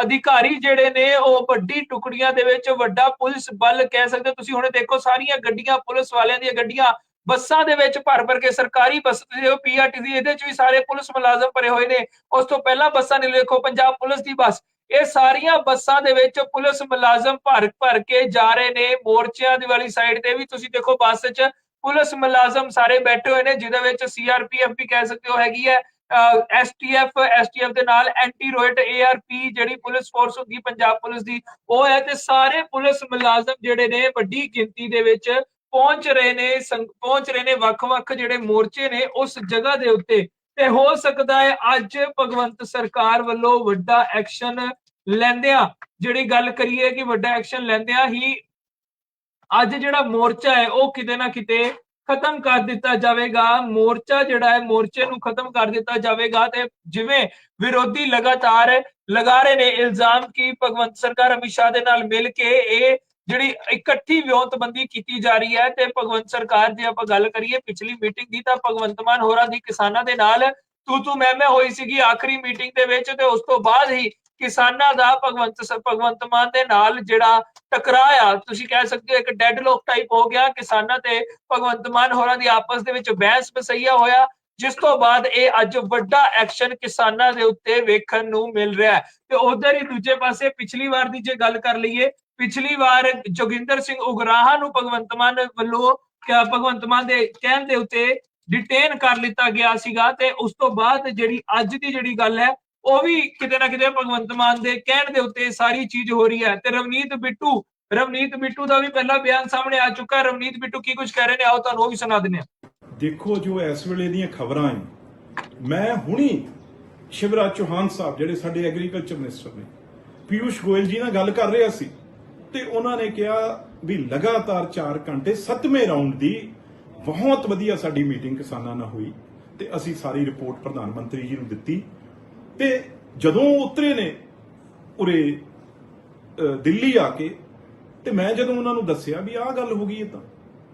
ਅਧਿਕਾਰੀ ਜਿਹੜੇ ਨੇ, ਉਹ ਵੱਡੀ ਟੁਕੜੀਆਂ ਦੇ ਵਿੱਚ ਵੱਡਾ ਪੁਲਿਸ ਬਲ ਕਹਿ ਸਕਦੇ ਹੋ। ਤੁਸੀਂ ਹੁਣ ਦੇਖੋ, ਸਾਰੀਆਂ ਗੱਡੀਆਂ ਪੁਲਿਸ ਵਾਲਿਆਂ ਦੀਆਂ ਗੱਡੀਆਂ ਬੱਸਾਂ ਦੇ ਵਿੱਚ ਭਰ ਭਰ ਕੇ ਸਰਕਾਰੀ ਬੱਸ ਤੇ ਪੀਆਰਟੀਸੀ ਇਹਦੇ ਚ ਵੀ ਸਾਰੇ ਪੁਲਿਸ ਮੁਲਾਜ਼ਮ ਭਰੇ ਹੋਏ ਨੇ। ਉਸ ਤੋਂ ਪਹਿਲਾਂ ਬੱਸਾਂ ਨੇ ਦੇਖੋ, ਪੰਜਾਬ ਪੁਲਿਸ ਦੀ ਬੱਸ। ਇਹ ਸਾਰੀਆਂ ਬੱਸਾਂ ਦੇ ਵਿੱਚ ਪੁਲਿਸ ਮੁਲਾਜ਼ਮ ਭਰ ਭਰ ਕੇ ਜਾ ਰਹੇ ਨੇ। ਮੋਰਚਿਆਂ ਦੀ ਵਾਲੀ ਸਾਈਡ ਤੇ ਵੀ ਤੁਸੀਂ ਦੇਖੋ ਬੱਸ 'ਚ ਪੁਲਿਸ ਮੁਲਾਜ਼ਮ ਸਾਰੇ ਬੈਠੇ ਹੋਏ ਨੇ, ਜਿਹਦੇ ਵਿੱਚ ਸੀਆਰਪੀਐਫ ਵੀ ਕਹਿ ਸਕਦੇ ਹੋ ਹੈਗੀ ਹੈ। ਐਸਟੀਐਫ ਐਸਟੀਐਫ ਦੇ ਨਾਲ ਐਂਟੀ ਰੋਇਟ ਏਆਰਪੀ ਜਿਹੜੀ ਪੁਲਿਸ ਫੋਰਸ ਹੁੰਦੀ ਪੰਜਾਬ ਪੁਲਿਸ ਦੀ, ਉਹ ਹੈ ਤੇ ਸਾਰੇ ਪੁਲਿਸ ਮੁਲਾਜ਼ਮ ਜਿਹੜੇ ਨੇ ਵੱਡੀ ਗਿਣਤੀ ਦੇ ਵਿੱਚ ਪਹੁੰਚ ਰਹੇ ਨੇ, ਸੰਗ- ਪਹੁੰਚ ਰਹੇ ਨੇ ਵੱਖ-ਵੱਖ ਜਿਹੜੇ ਮੋਰਚੇ ਨੇ ਉਸ ਜਗ੍ਹਾ ਦੇ ਉੱਤੇ। ਤੇ ਹੋ ਸਕਦਾ ਹੈ ਅੱਜ ਭਗਵੰਤ ਸਰਕਾਰ ਵੱਲੋਂ ਵੱਡਾ ਐਕਸ਼ਨ ਲੈਂਦਿਆਂ, ਜਿਹੜੀ ਗੱਲ ਕਰੀਏ ਕਿ ਵੱਡਾ ਐਕਸ਼ਨ ਲੈਂਦਿਆਂ ਹੀ ਅੱਜ ਜਿਹੜਾ ਮੋਰਚਾ ਹੈ ਉਹ ਕਿਤੇ ਨਾ ਕਿਤੇ ਖਤਮ ਕਰ ਦਿੱਤਾ ਜਾਵੇਗਾ। ਮੋਰਚਾ ਜਿਹੜਾ ਹੈ, ਮੋਰਚੇ ਨੂੰ ਖਤਮ ਕਰ ਦਿੱਤਾ ਜਾਵੇਗਾ ਤੇ ਜਿਵੇਂ ਵਿਰੋਧੀ ਲਗਾਤਾਰ ਲਗਾ ਰਹੇ ਨੇ ਇਲਜ਼ਾਮ ਕਿ ਭਗਵੰਤ ਸਰਕਾਰ ਅਮਿਤ ਸ਼ਾਹ ਦੇ ਨਾਲ ਮਿਲ ਕੇ ਇਹ ਜਿਹੜੀ ਇਕੱਠੀ ਵਿਉਂਤਬੰਦੀ ਕੀਤੀ ਜਾ ਰਹੀ ਹੈ ਤੇ ਭਗਵੰਤ ਸਰਕਾਰ ਜੇ ਆਪਾਂ ਗੱਲ ਕਰੀਏ, ਪਿਛਲੀ ਮੀਟਿੰਗ ਦੀ ਤਾਂ ਭਗਵੰਤ ਮਾਨ ਹੋਰਾਂ ਦੀ ਕਿਸਾਨਾਂ ਦੇ ਨਾਲ ਤੂੰ ਤੂੰ ਮੈਂ ਮੈਂ ਹੋਈ ਸੀਗੀ ਆਖਰੀ ਮੀਟਿੰਗ ਦੇ ਵਿੱਚ ਤੇ ਉਸ ਤੋਂ ਬਾਅਦ ਹੀ ਕਿਸਾਨਾਂ ਦਾ ਭਗਵੰਤ ਭਗਵੰਤ ਮਾਨ ਦੇ ਨਾਲ ਜਿਹੜਾ ਟਕਰਾਇਆ ਤੁਸੀਂ ਕਹਿ ਸਕਦੇ ਹੋ ਇੱਕ ਡੈਡ ਲੋਕ ਟਾਈਪ ਹੋ ਗਿਆ, ਕਿਸਾਨਾਂ ਤੇ ਭਗਵੰਤ ਮਾਨ ਹੋਰਾਂ ਦੀ ਆਪਸ ਦੇ ਵਿੱਚ ਬਹਿਸ ਬਸਈਆ ਹੋਇਆ, ਜਿਸ ਤੋਂ ਬਾਅਦ ਇਹ ਅੱਜ ਵੱਡਾ ਐਕਸ਼ਨ ਕਿਸਾਨਾਂ ਦੇ ਉੱਤੇ ਵੇਖਣ ਨੂੰ ਮਿਲ ਰਿਹਾ ਹੈ। ਤੇ ਉਧਰ ਹੀ ਦੂਜੇ ਪਾਸੇ ਪਿਛਲੀ ਵਾਰ ਦੀ ਜੇ ਗੱਲ ਕਰ ਲਈਏ ਪਿਛਲੀ ਵਾਰ ਜੋਗਿੰਦਰ ਸਿੰਘ ਉਗਰਾਹਾ ਨੂੰ ਭਗਵੰਤ ਮਾਨ ਵੱਲੋਂ ਭਗਵੰਤ ਮਾਨ ਦੇ ਕਹਿਣ ਦੇ ਉੱਤੇ ਡਿਟੇਨ ਕਰ ਲਿੱਤਾ ਗਿਆ ਸੀਗਾ ਤੇ ਉਸ ਤੋਂ ਬਾਅਦ ਜਿਹੜੀ ਅੱਜ ਦੀ ਜਿਹੜੀ ਗੱਲ ਹੈ, ਉਹ ਵੀ ਕਿਤੇ ਨਾ ਕਿਤੇ ਭਗਵੰਤ ਮਾਨ ਦੇ ਕਹਿਣ ਦੇ ਉੱਤੇ ਸਾਰੀ ਚੀਜ਼ ਹੋ ਰਹੀ ਹੈ। ਤੇ ਰਵਨੀਤ ਬਿੱਟੂ ਰਵਨੀਤ ਬਿੱਟੂ ਦਾ ਵੀ ਪਹਿਲਾ ਬਿਆਨ ਸਾਹਮਣੇ ਆ ਚੁੱਕਾ ਰਵਨੀਤ ਬਿੱਟੂ ਕੀ ਕੁਝ ਕਹਿ ਰਹੇ ਨੇ? ਆਓ ਤੁਹਾਨੂੰ ਉਹ ਵੀ ਸੁਣਾ ਦਿੰਦੇ ਹਾਂ। ਦੇਖੋ ਜੋ ਇਸ ਵੇਲੇ ਦੀਆਂ ਖਬਰਾਂ ਹੈ ਮੈਂ ਹੁਣੀ ਸ਼ਿਵਰਾਜ ਚੌਹਾਨ ਸਾਹਿਬ, ਜਿਹੜੇ ਸਾਡੇ ਐਗਰੀਕਲਚਰ ਮਿਨਿਸਟਰ ਨੇ ਪਿਊਸ਼ ਗੋਇਲ ਜੀ ਨਾਲ ਗੱਲ ਕਰ ਰਿਹਾ ਸੀ। ਤੇ ਉਹਨਾਂ ਨੇ ਕਿਹਾ ਵੀ ਲਗਾਤਾਰ 4 ਘੰਟੇ 7ਵੇਂ ਰਾਉਂਡ ਦੀ ਬਹੁਤ ਵਧੀਆ ਸਾਡੀ ਮੀਟਿੰਗ ਕਿਸਾਨਾਂ ਨਾਲ ਹੋਈ ਤੇ ਅਸੀਂ ਸਾਰੀ ਰਿਪੋਰਟ ਪ੍ਰਧਾਨ ਮੰਤਰੀ ਜੀ ਨੂੰ ਦਿੱਤੀ। ਤੇ ਜਦੋਂ ਉਹ ਉਤਰੇ ਨੇ ਉਰੇ ਦਿੱਲੀ ਆ ਕੇ ਤੇ ਮੈਂ ਜਦੋਂ ਉਹਨਾਂ ਨੂੰ ਦੱਸਿਆ ਵੀ ਆਹ ਗੱਲ ਹੋ ਗਈ ਹੈ ਤਾਂ,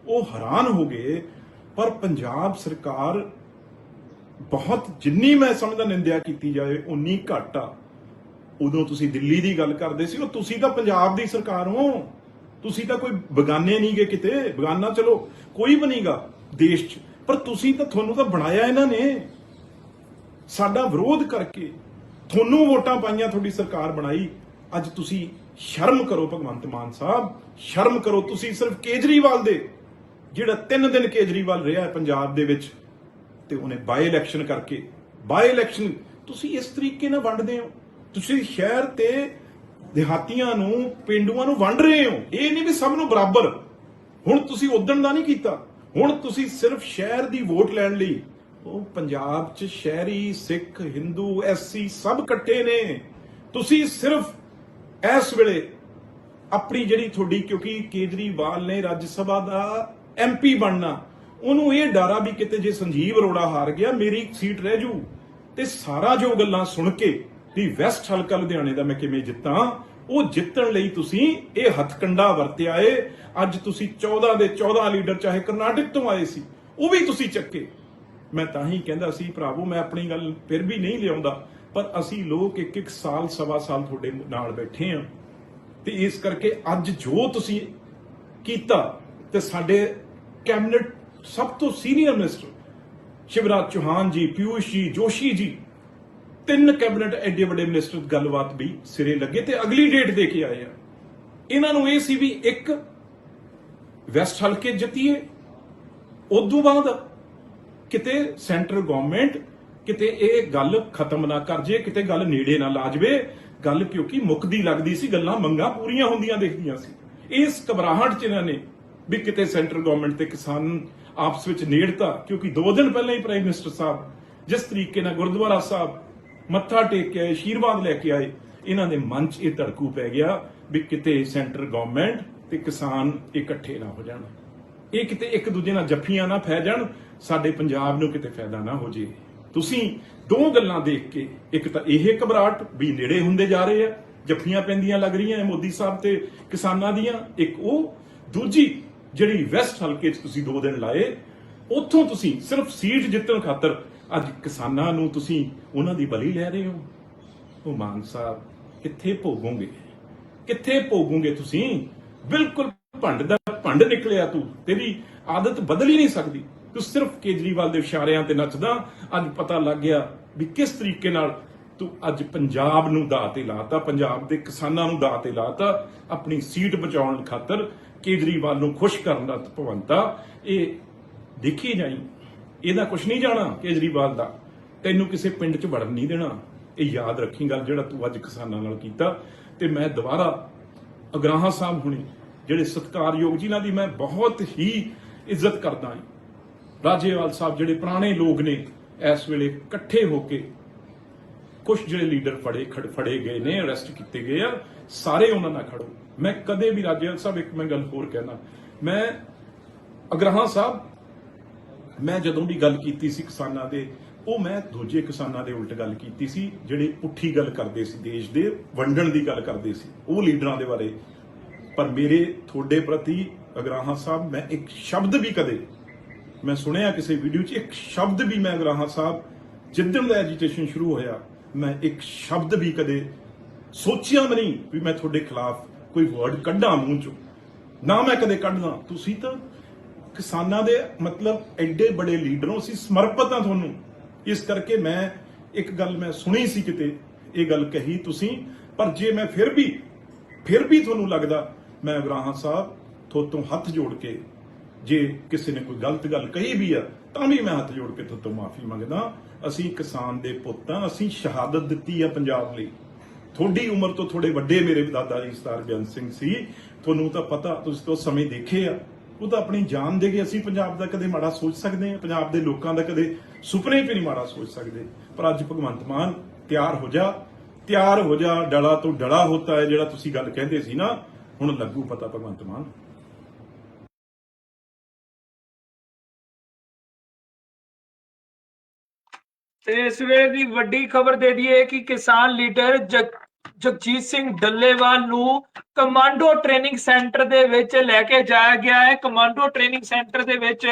ਉਹ ਹੈਰਾਨ ਹੋ ਗਏ, ਪਰ ਪੰਜਾਬ ਸਰਕਾਰ ਬਹੁਤ ਜਿੰਨੀ ਮੈਂ ਸਮਝਦਾ ਨਿੰਦਿਆ ਕੀਤੀ ਜਾਵੇ ਉਨੀ ਘੱਟ ਆ। ਉਦੋਂ ਤੁਸੀਂ ਦਿੱਲੀ ਦੀ ਗੱਲ ਕਰਦੇ ਸੀ, ਉਹ ਤੁਸੀਂ ਤਾਂ ਪੰਜਾਬ ਦੀ ਸਰਕਾਰ ਹੋ। ਤੁਸੀਂ ਤਾਂ ਕੋਈ ਬਗਾਨੇ ਨਹੀਂ ਗਏ ਕਿਤੇ। ਬਗਾਨਾ ਚਲੋ, ਕੋਈ ਵੀ ਨਹੀਂਗਾ ਦੇਸ਼ 'ਚ। ਪਰ ਤੁਸੀਂ ਤਾਂ ਤੁਹਾਨੂੰ ਤਾਂ ਬਣਾਇਆ ਇਹਨਾਂ ਨੇ। ਸਾਡਾ ਵਿਰੋਧ ਕਰਕੇ ਤੁਹਾਨੂੰ ਵੋਟਾਂ ਪਾਈਆਂ, ਤੁਹਾਡੀ ਸਰਕਾਰ ਬਣਾਈ। ਅੱਜ ਤੁਸੀਂ ਸ਼ਰਮ ਕਰੋ ਭਗਵੰਤ ਮਾਨ ਸਾਹਿਬ। ਸ਼ਰਮ ਕਰੋ ਤੁਸੀਂ ਸਿਰਫ ਕੇਜਰੀਵਾਲ ਦੇ, ਜਿਹੜਾ 3 ਦਿਨ ਕੇਜਰੀਵਾਲ ਰਿਹਾ ਪੰਜਾਬ ਦੇ ਵਿੱਚ। ਤੇ ਉਹਨੇ ਬਾਈ ਇਲੈਕਸ਼ਨ ਕਰਕੇ ਬਾਈ ਇਲੈਕਸ਼ਨ ਤੁਸੀਂ ਇਸ ਤਰੀਕੇ ਨਾਲ ਵੰਡਦੇ ਹੋ। ਤੁਸੀਂ ਸ਼ਹਿਰ ਤੇ ਦਿਹਾਤੀਆਂ ਨੂੰ, ਪਿੰਡੂਆਂ ਨੂੰ ਵੰਡ ਰਹੇ ਹੋ। ਇਹ ਨਹੀਂ ਵੀ ਸਭ ਨੂੰ ਬਰਾਬਰ। ਹੁਣ ਤੁਸੀਂ ਉਦਣ ਦਾ ਨਹੀਂ ਕੀਤਾ। ਹੁਣ ਤੁਸੀਂ ਸਿਰਫ ਸ਼ਹਿਰ ਦੀ ਵੋਟ ਲੈਣ ਲਈ। ਉਹ ਪੰਜਾਬ 'ਚ ਸ਼ਹਿਰੀ, ਸਿੱਖ, ਹਿੰਦੂ, ਐਸਸੀ ਸਭ ਇਕੱਠੇ ਨੇ। ਤੁਸੀਂ ਸਿਰਫ ਇਸ ਵੇਲੇ ਆਪਣੀ ਜਿਹੜੀ ਤੁਹਾਡੀ, ਕਿਉਂਕਿ ਕੇਜਰੀਵਾਲ ਨੇ ਰਾਜ ਸਭਾ ਦਾ ਐਮਪੀ ਬਣਨਾ, ਉਹਨੂੰ ਇਹ ਡਾਰਾ ਵੀ ਕਿਤੇ ਜੇ ਸੰਜੀਵ ਅਰੋੜਾ ਹਾਰ ਗਿਆ, ਮੇਰੀ ਸੀਟ ਰਹਿ ਜੂ। ਤੇ ਸਾਰਾ ਜੋ ਗੱਲਾਂ ਸੁਣ ਕੇ ਵੀ ਵੈਸਟ ਹਲਕਾ ਲੁਧਿਆਣੇ ਦਾ ਮੈਂ ਕਿਵੇਂ ਜਿੱਤਾਂ? ਉਹ ਜਿੱਤਣ ਲਈ ਤੁਸੀਂ ਇਹ ਹੱਥਕੰਡਾ ਵਰਤਿਆ ਏ। ਅੱਜ ਤੁਸੀਂ 14 ਦੇ 14 ਲੀਡਰ ਚਾਹੇ ਕਰਨਾਟਕ ਤੋਂ ਆਏ ਸੀ, ਉਹ ਵੀ ਤੁਸੀਂ ਚੱਕੇ। ਮੈਂ ਤਾਂ ਹੀ ਕਹਿੰਦਾ ਸੀ, ਭਰਾਵੋ, ਮੈਂ ਆਪਣੀ ਗੱਲ ਫਿਰ ਵੀ ਨਹੀਂ ਲਿਆਉਂਦਾ, ਪਰ ਅਸੀਂ ਲੋਕ ਇੱਕ ਇੱਕ ਸਾਲ, ਸਵਾ ਸਾਲ ਤੁਹਾਡੇ ਨਾਲ ਬੈਠੇ ਆ। ਤੇ ਇਸ ਕਰਕੇ ਅੱਜ ਜੋ ਤੁਸੀਂ ਕੀਤਾ ਤੇ ਸਾਡੇ ਕੈਬਨਿਟ ਸਭ ਤੋਂ ਸੀਨੀਅਰ ਮਿਨਿਸਟਰ ਸ਼ਿਵਰਾਜ ਚੌਹਾਨ ਜੀ, ਪਿਊਸ਼ ਜੀ, ਜੋਸ਼ੀ ਜੀ ਤਿੰਨ ਕੈਬਨਿਟ ਐਡੇ ਵੱਡੇ ਮਿਨਿਸਟਰ ਗੱਲਬਾਤ ਵੀ ਸਿਰੇ ਲੱਗੇ ਤੇ ਅਗਲੀ ਡੇਟ ਦੇ ਕੇ ਆਏ ਆ। ਇਹਨਾਂ ਨੂੰ ਇਹ ਸੀ ਵੀ ਇੱਕ ਵੈਸਟ ਹਲਕੇ ਜਿੱਤੀਏ ਉਦੋਂ ਬਾਅਦ ਕਿਤੇ ਸੈਂਟਰ ਗਵਰਨਮੈਂਟ ਕਿਤੇ ਇਹ ਗੱਲ ਖਤਮ ਨਾ ਕਰ ਜੇ, ਕਿਤੇ ਗੱਲ ਨੇੜੇ ਨਾ ਲਾ ਜਵੇ, ਗੱਲ ਕਿਉਂਕਿ ਮੁੱਕਦੀ ਲੱਗਦੀ ਸੀ, ਗੱਲਾਂ ਮੰਗਾਂ ਪੂਰੀਆਂ ਹੁੰਦੀਆਂ ਦੇਖਦੀਆਂ ਸੀ। ਇਸ ਘਬਰਾਹਟ ਚ ਇਹਨਾਂ ਨੇ ਵੀ ਕਿਤੇ ਸੈਂਟਰ ਗਵਰਨਮੈਂਟ ਤੇ ਕਿਸਾਨ ਆਪਸ ਵਿੱਚ ਨੇੜਤਾ, ਕਿਉਂਕਿ ਦੋ ਦਿਨ ਪਹਿਲਾਂ ਹੀ ਪ੍ਰਾਈਮ ਮਿਨਿਸਟਰ ਸਾਹਿਬ, ਜਿਸ ਤਰੀਕੇ ਨਾਲ ਗੁਰਦੁਆਰਾ ਸਾਹਿਬ ਮੱਥਾ ਟੇਕ ਕੇ ਆਏ ਆਸ਼ੀਰਵਾਦ ਲੈ ਕੇ ਆਏ। ਇਹਨਾਂ ਦੇ ਮਨ 'ਚ ਇਹ ਧੜਕੂ ਪੈ ਗਿਆ ਵੀ ਕਿਤੇ ਸੈਂਟਰ ਗਵਰਨਮੈਂਟ ਤੇ ਕਿਸਾਨ ਇਕੱਠੇ ਨਾ ਹੋ ਜਾਣ। ਇਹ ਕਿਤੇ ਇੱਕ ਦੂਜੇ ਨਾਲ ਜੱਫੀਆਂ ਨਾ ਫੈ ਜਾਣ, ਸਾਡੇ ਪੰਜਾਬ ਨੂੰ ਕਿਤੇ ਫਾਇਦਾ ਨਾ ਹੋ ਜੇ। ਤੁਸੀਂ ਦੋ ਗੱਲਾਂ ਦੇਖ ਕੇ, ਇੱਕ ਤਾਂ ਇਹ ਘਬਰਾਹਟ ਵੀ ਨੇੜੇ ਹੁੰਦੇ ਜਾ ਰਹੇ ਆ, ਜੱਫੀਆਂ ਪੈਂਦੀਆਂ ਲੱਗ ਰਹੀਆਂ ਐ ਮੋਦੀ ਸਾਹਿਬ ਤੇ ਕਿਸਾਨਾਂ ਦੀਆਂ, ਇੱਕ ਉਹ। ਦੂਜੀ, ਜਿਹੜੀ ਵੈਸਟ ਹਲਕੇ 'ਚ ਤੁਸੀਂ ਦੋ ਦਿਨ ਲਾਏ, ਉੱਥੋਂ ਤੁਸੀਂ ਸਿਰਫ ਸੀਟ ਜਿੱਤਣ ਖਾਤਰ ਅੱਜ ਕਿਸਾਨਾਂ ਨੂੰ ਤੁਸੀਂ ਉਹਨਾਂ ਦੀ ਬਲੀ ਲੈ ਰਹੇ ਹੋ? ਉਹ ਮਾਨ ਸਾਹਿਬ, ਕਿੱਥੇ ਭੋਗੋਗੇ? ਕਿੱਥੇ ਭੋਗੋਗੇ ਤੁਸੀਂ? ਬਿਲਕੁਲ ਭੰਡ ਦਾ ਭੰਡ ਨਿਕਲਿਆ ਤੂੰ। ਤੇਰੀ ਆਦਤ ਬਦਲ ਹੀ ਨਹੀਂ ਸਕਦੀ। ਤੂੰ ਸਿਰਫ ਕੇਜਰੀਵਾਲ ਦੇ ਇਸ਼ਾਰਿਆਂ ਤੇ ਨੱਚਦਾ। ਅੱਜ ਪਤਾ ਲੱਗ ਗਿਆ ਵੀ ਕਿਸ ਤਰੀਕੇ ਨਾਲ ਤੂੰ ਅੱਜ ਪੰਜਾਬ ਨੂੰ ਦਾਅ ਤੇ ਲਾਤਾ, ਪੰਜਾਬ ਦੇ ਕਿਸਾਨਾਂ ਨੂੰ ਦਾਅ ਤੇ ਲਾਤਾ, ਆਪਣੀ ਸੀਟ ਬਚਾਉਣ ਖਾਤਰ ਕੇਜਰੀਵਾਲ ਨੂੰ ਖੁਸ਼ ਕਰਨ ਦਾ ਭਵੰਤਾ। ਇਹ ਦੇਖੀ ਜਾਈ। ਇਹਦਾ ਕੁਝ ਨਹੀਂ ਜਾਣਾ ਕੇਜਰੀਵਾਲ ਦਾ। ਤੈਨੂੰ ਕਿਸੇ ਪਿੰਡ 'ਚ ਵੜਨ ਨਹੀਂ ਦੇਣਾ। ਇਹ ਯਾਦ ਰੱਖੀ ਗੱਲ ਜਿਹੜਾ ਤੂੰ ਅੱਜ ਕਿਸਾਨਾਂ ਨਾਲ ਕੀਤਾ। ਤੇ ਮੈਂ ਦੁਬਾਰਾ ਅਗਰਾਹਾਂ ਸਾਹਿਬ ਹੁਣੇ ਜਿਹੜੇ ਸਤਿਕਾਰਯੋਗ ਜਿਨ੍ਹਾਂ ਦੀ ਮੈਂ ਬਹੁਤ ਹੀ ਇੱਜ਼ਤ ਕਰਦਾ ਹਾਂ। ਰਾਜੇਵਾਲ ਸਾਹਿਬ ਜਿਹੜੇ ਪੁਰਾਣੇ ਲੋਕ ਨੇ, ਇਸ ਵੇਲੇ ਇਕੱਠੇ ਹੋ ਕੇ ਕੁਝ ਜਿਹੜੇ ਲੀਡਰ ਫੜੇ, ਖੜ, ਫੜੇ ਗਏ ਨੇ, ਅਰੈਸਟ ਕੀਤੇ ਗਏ ਆ, ਸਾਰੇ ਉਹਨਾਂ ਨਾਲ ਖੜੋ। ਮੈਂ ਕਦੇ ਵੀ ਰਾਜੇਵਾਲ ਸਾਹਿਬ, ਇੱਕ ਮੈਂ ਗੱਲ ਹੋਰ ਕਹਿਣਾ। ਮੈਂ ਅਗਰਾਹਾਂ ਸਾਹਿਬ ਮੈਂ ਜਦੋਂ ਵੀ ਗੱਲ ਕੀਤੀ ਸੀ ਕਿਸਾਨਾਂ ਦੇ, ਉਹ ਮੈਂ ਦੂਜੇ ਕਿਸਾਨਾਂ ਦੇ ਉਲਟ ਗੱਲ ਕੀਤੀ ਸੀ, ਜਿਹੜੇ ਪੁੱਠੀ ਗੱਲ ਕਰਦੇ ਸੀ, ਦੇਸ਼ ਦੇ ਵੰਡਣ ਦੀ ਗੱਲ ਕਰਦੇ ਸੀ, ਉਹ ਲੀਡਰਾਂ ਦੇ ਬਾਰੇ। ਪਰ ਮੇਰੇ, ਤੁਹਾਡੇ ਪ੍ਰਤੀ ਅਗਰਾਹਾਂ ਸਾਹਿਬ, ਮੈਂ ਇੱਕ ਸ਼ਬਦ ਵੀ ਕਦੇ, ਮੈਂ ਸੁਣਿਆ ਕਿਸੇ ਵੀਡੀਓ 'ਚ, ਇੱਕ ਸ਼ਬਦ ਵੀ ਮੈਂ ਅਗਰਾਹਾਂ ਸਾਹਿਬ, ਜਿੱਦਣ ਦਾ ਐਜੀਟੇਸ਼ਨ ਸ਼ੁਰੂ ਹੋਇਆ, ਮੈਂ ਇੱਕ ਸ਼ਬਦ ਵੀ ਕਦੇ ਸੋਚਿਆ ਵੀ ਨਹੀਂ ਵੀ ਮੈਂ ਤੁਹਾਡੇ ਖਿਲਾਫ ਕੋਈ ਵਰਡ ਕੱਢਾਂ ਮੂੰਹ 'ਚੋਂ। ਨਾ ਮੈਂ ਕਦੇ ਕੱਢਦਾ। ਤੁਸੀਂ ਤਾਂ ਕਿਸਾਨਾਂ ਦੇ ਮਤਲਬ ਐਡੇ ਬੜੇ ਲੀਡਰੋਂ ਅਸੀਂ ਸਮਰਪਿਤ ਹਾਂ ਤੁਹਾਨੂੰ। ਇਸ ਕਰਕੇ ਮੈਂ ਇੱਕ ਗੱਲ ਮੈਂ ਸੁਣੀ ਸੀ ਕਿਤੇ, ਇਹ ਗੱਲ ਕਹੀ ਤੁਸੀਂ, ਪਰ ਜੇ ਮੈਂ ਫਿਰ ਵੀ ਫਿਰ ਵੀ ਤੁਹਾਨੂੰ ਲੱਗਦਾ, ਮੈਂ ਅਗਰਾਹਾਂ ਸਾਹਿਬ ਤੁਹਾਤੋਂ ਹੱਥ ਜੋੜ ਕੇ, ਜੇ ਕਿਸੇ ਨੇ ਕੋਈ ਗਲਤ ਗੱਲ ਕਹੀ ਵੀ ਆ, ਤਾਂ ਵੀ ਮੈਂ ਹੱਥ ਜੋੜ ਕੇ ਤੁਹਾਤੋਂ ਮਾਫੀ ਮੰਗਦਾ। ਅਸੀਂ ਕਿਸਾਨ ਦੇ ਪੁੱਤ ਹਾਂ, ਅਸੀਂ ਸ਼ਹਾਦਤ ਦਿੱਤੀ ਆ ਪੰਜਾਬ ਲਈ। ਤੁਹਾਡੀ ਉਮਰ ਤੋਂ ਥੋੜੇ ਵੱਡੇ ਮੇਰੇ ਦਾਦਾ ਜੀ ਸਰਦਾਰ ਬੇਅੰਤ ਸਿੰਘ ਸੀ। ਤੁਹਾਨੂੰ ਤਾਂ ਪਤਾ, ਤੁਸੀਂ ਤਾਂ ਉਹ ਸਮੇਂ ਦੇਖੇ ਆ। ਉਹ ਤਾਂ ਆਪਣੀ ਜਾਨ ਦੇ ਕੇ ਅਸੀਂ ਪੰਜਾਬ ਦਾ ਕਦੇ ਮਾੜਾ ਸੋਚ ਸਕਦੇ ਹਾਂ, ਪੰਜਾਬ ਦੇ ਲੋਕਾਂ ਦਾ ਕਦੇ ਸੁਪਨੇ ਵੀ ਨਹੀਂ ਮਾੜਾ ਸੋਚ ਸਕਦੇ। ਪਰ ਅੱਜ ਭਗਵੰਤ ਮਾਨ ਤਿਆਰ ਹੋ ਜਾ, ਤਿਆਰ ਹੋ ਜਾ, ਡਲਾ ਤੋਂ ਡਲਾ ਹੁੰਦਾ ਹੈ ਜਿਹੜਾ ਤੁਸੀਂ ਗੱਲ ਕਹਿੰਦੇ ਸੀ ਨਾ, ਹੁਣ ਲੱਗੂ ਪਤਾ ਭਗਵੰਤ ਮਾਨ। ਤੇ ਇਸ ਵੇਲੇ ਦੀ ਵੱਡੀ ਖਬਰ ਦੇ ਦਈਏ ਕਿ ਕਿਸਾਨ ਲੀਡਰ ਜਗ- ਜਗਜੀਤ ਸਿੰਘ ਡੱਲੇਵਾਲ ਨੂੰ ਕਮਾਂਡੋ ਟ੍ਰੇਨਿੰਗ ਸੈਂਟਰ ਦੇ ਵਿੱਚ ਲੈ ਕੇ ਜਾਇਆ ਗਿਆ ਹੈ। ਕਮਾਂਡੋ ਟ੍ਰੇਨਿੰਗ ਸੈਂਟਰ ਦੇ ਵਿੱਚ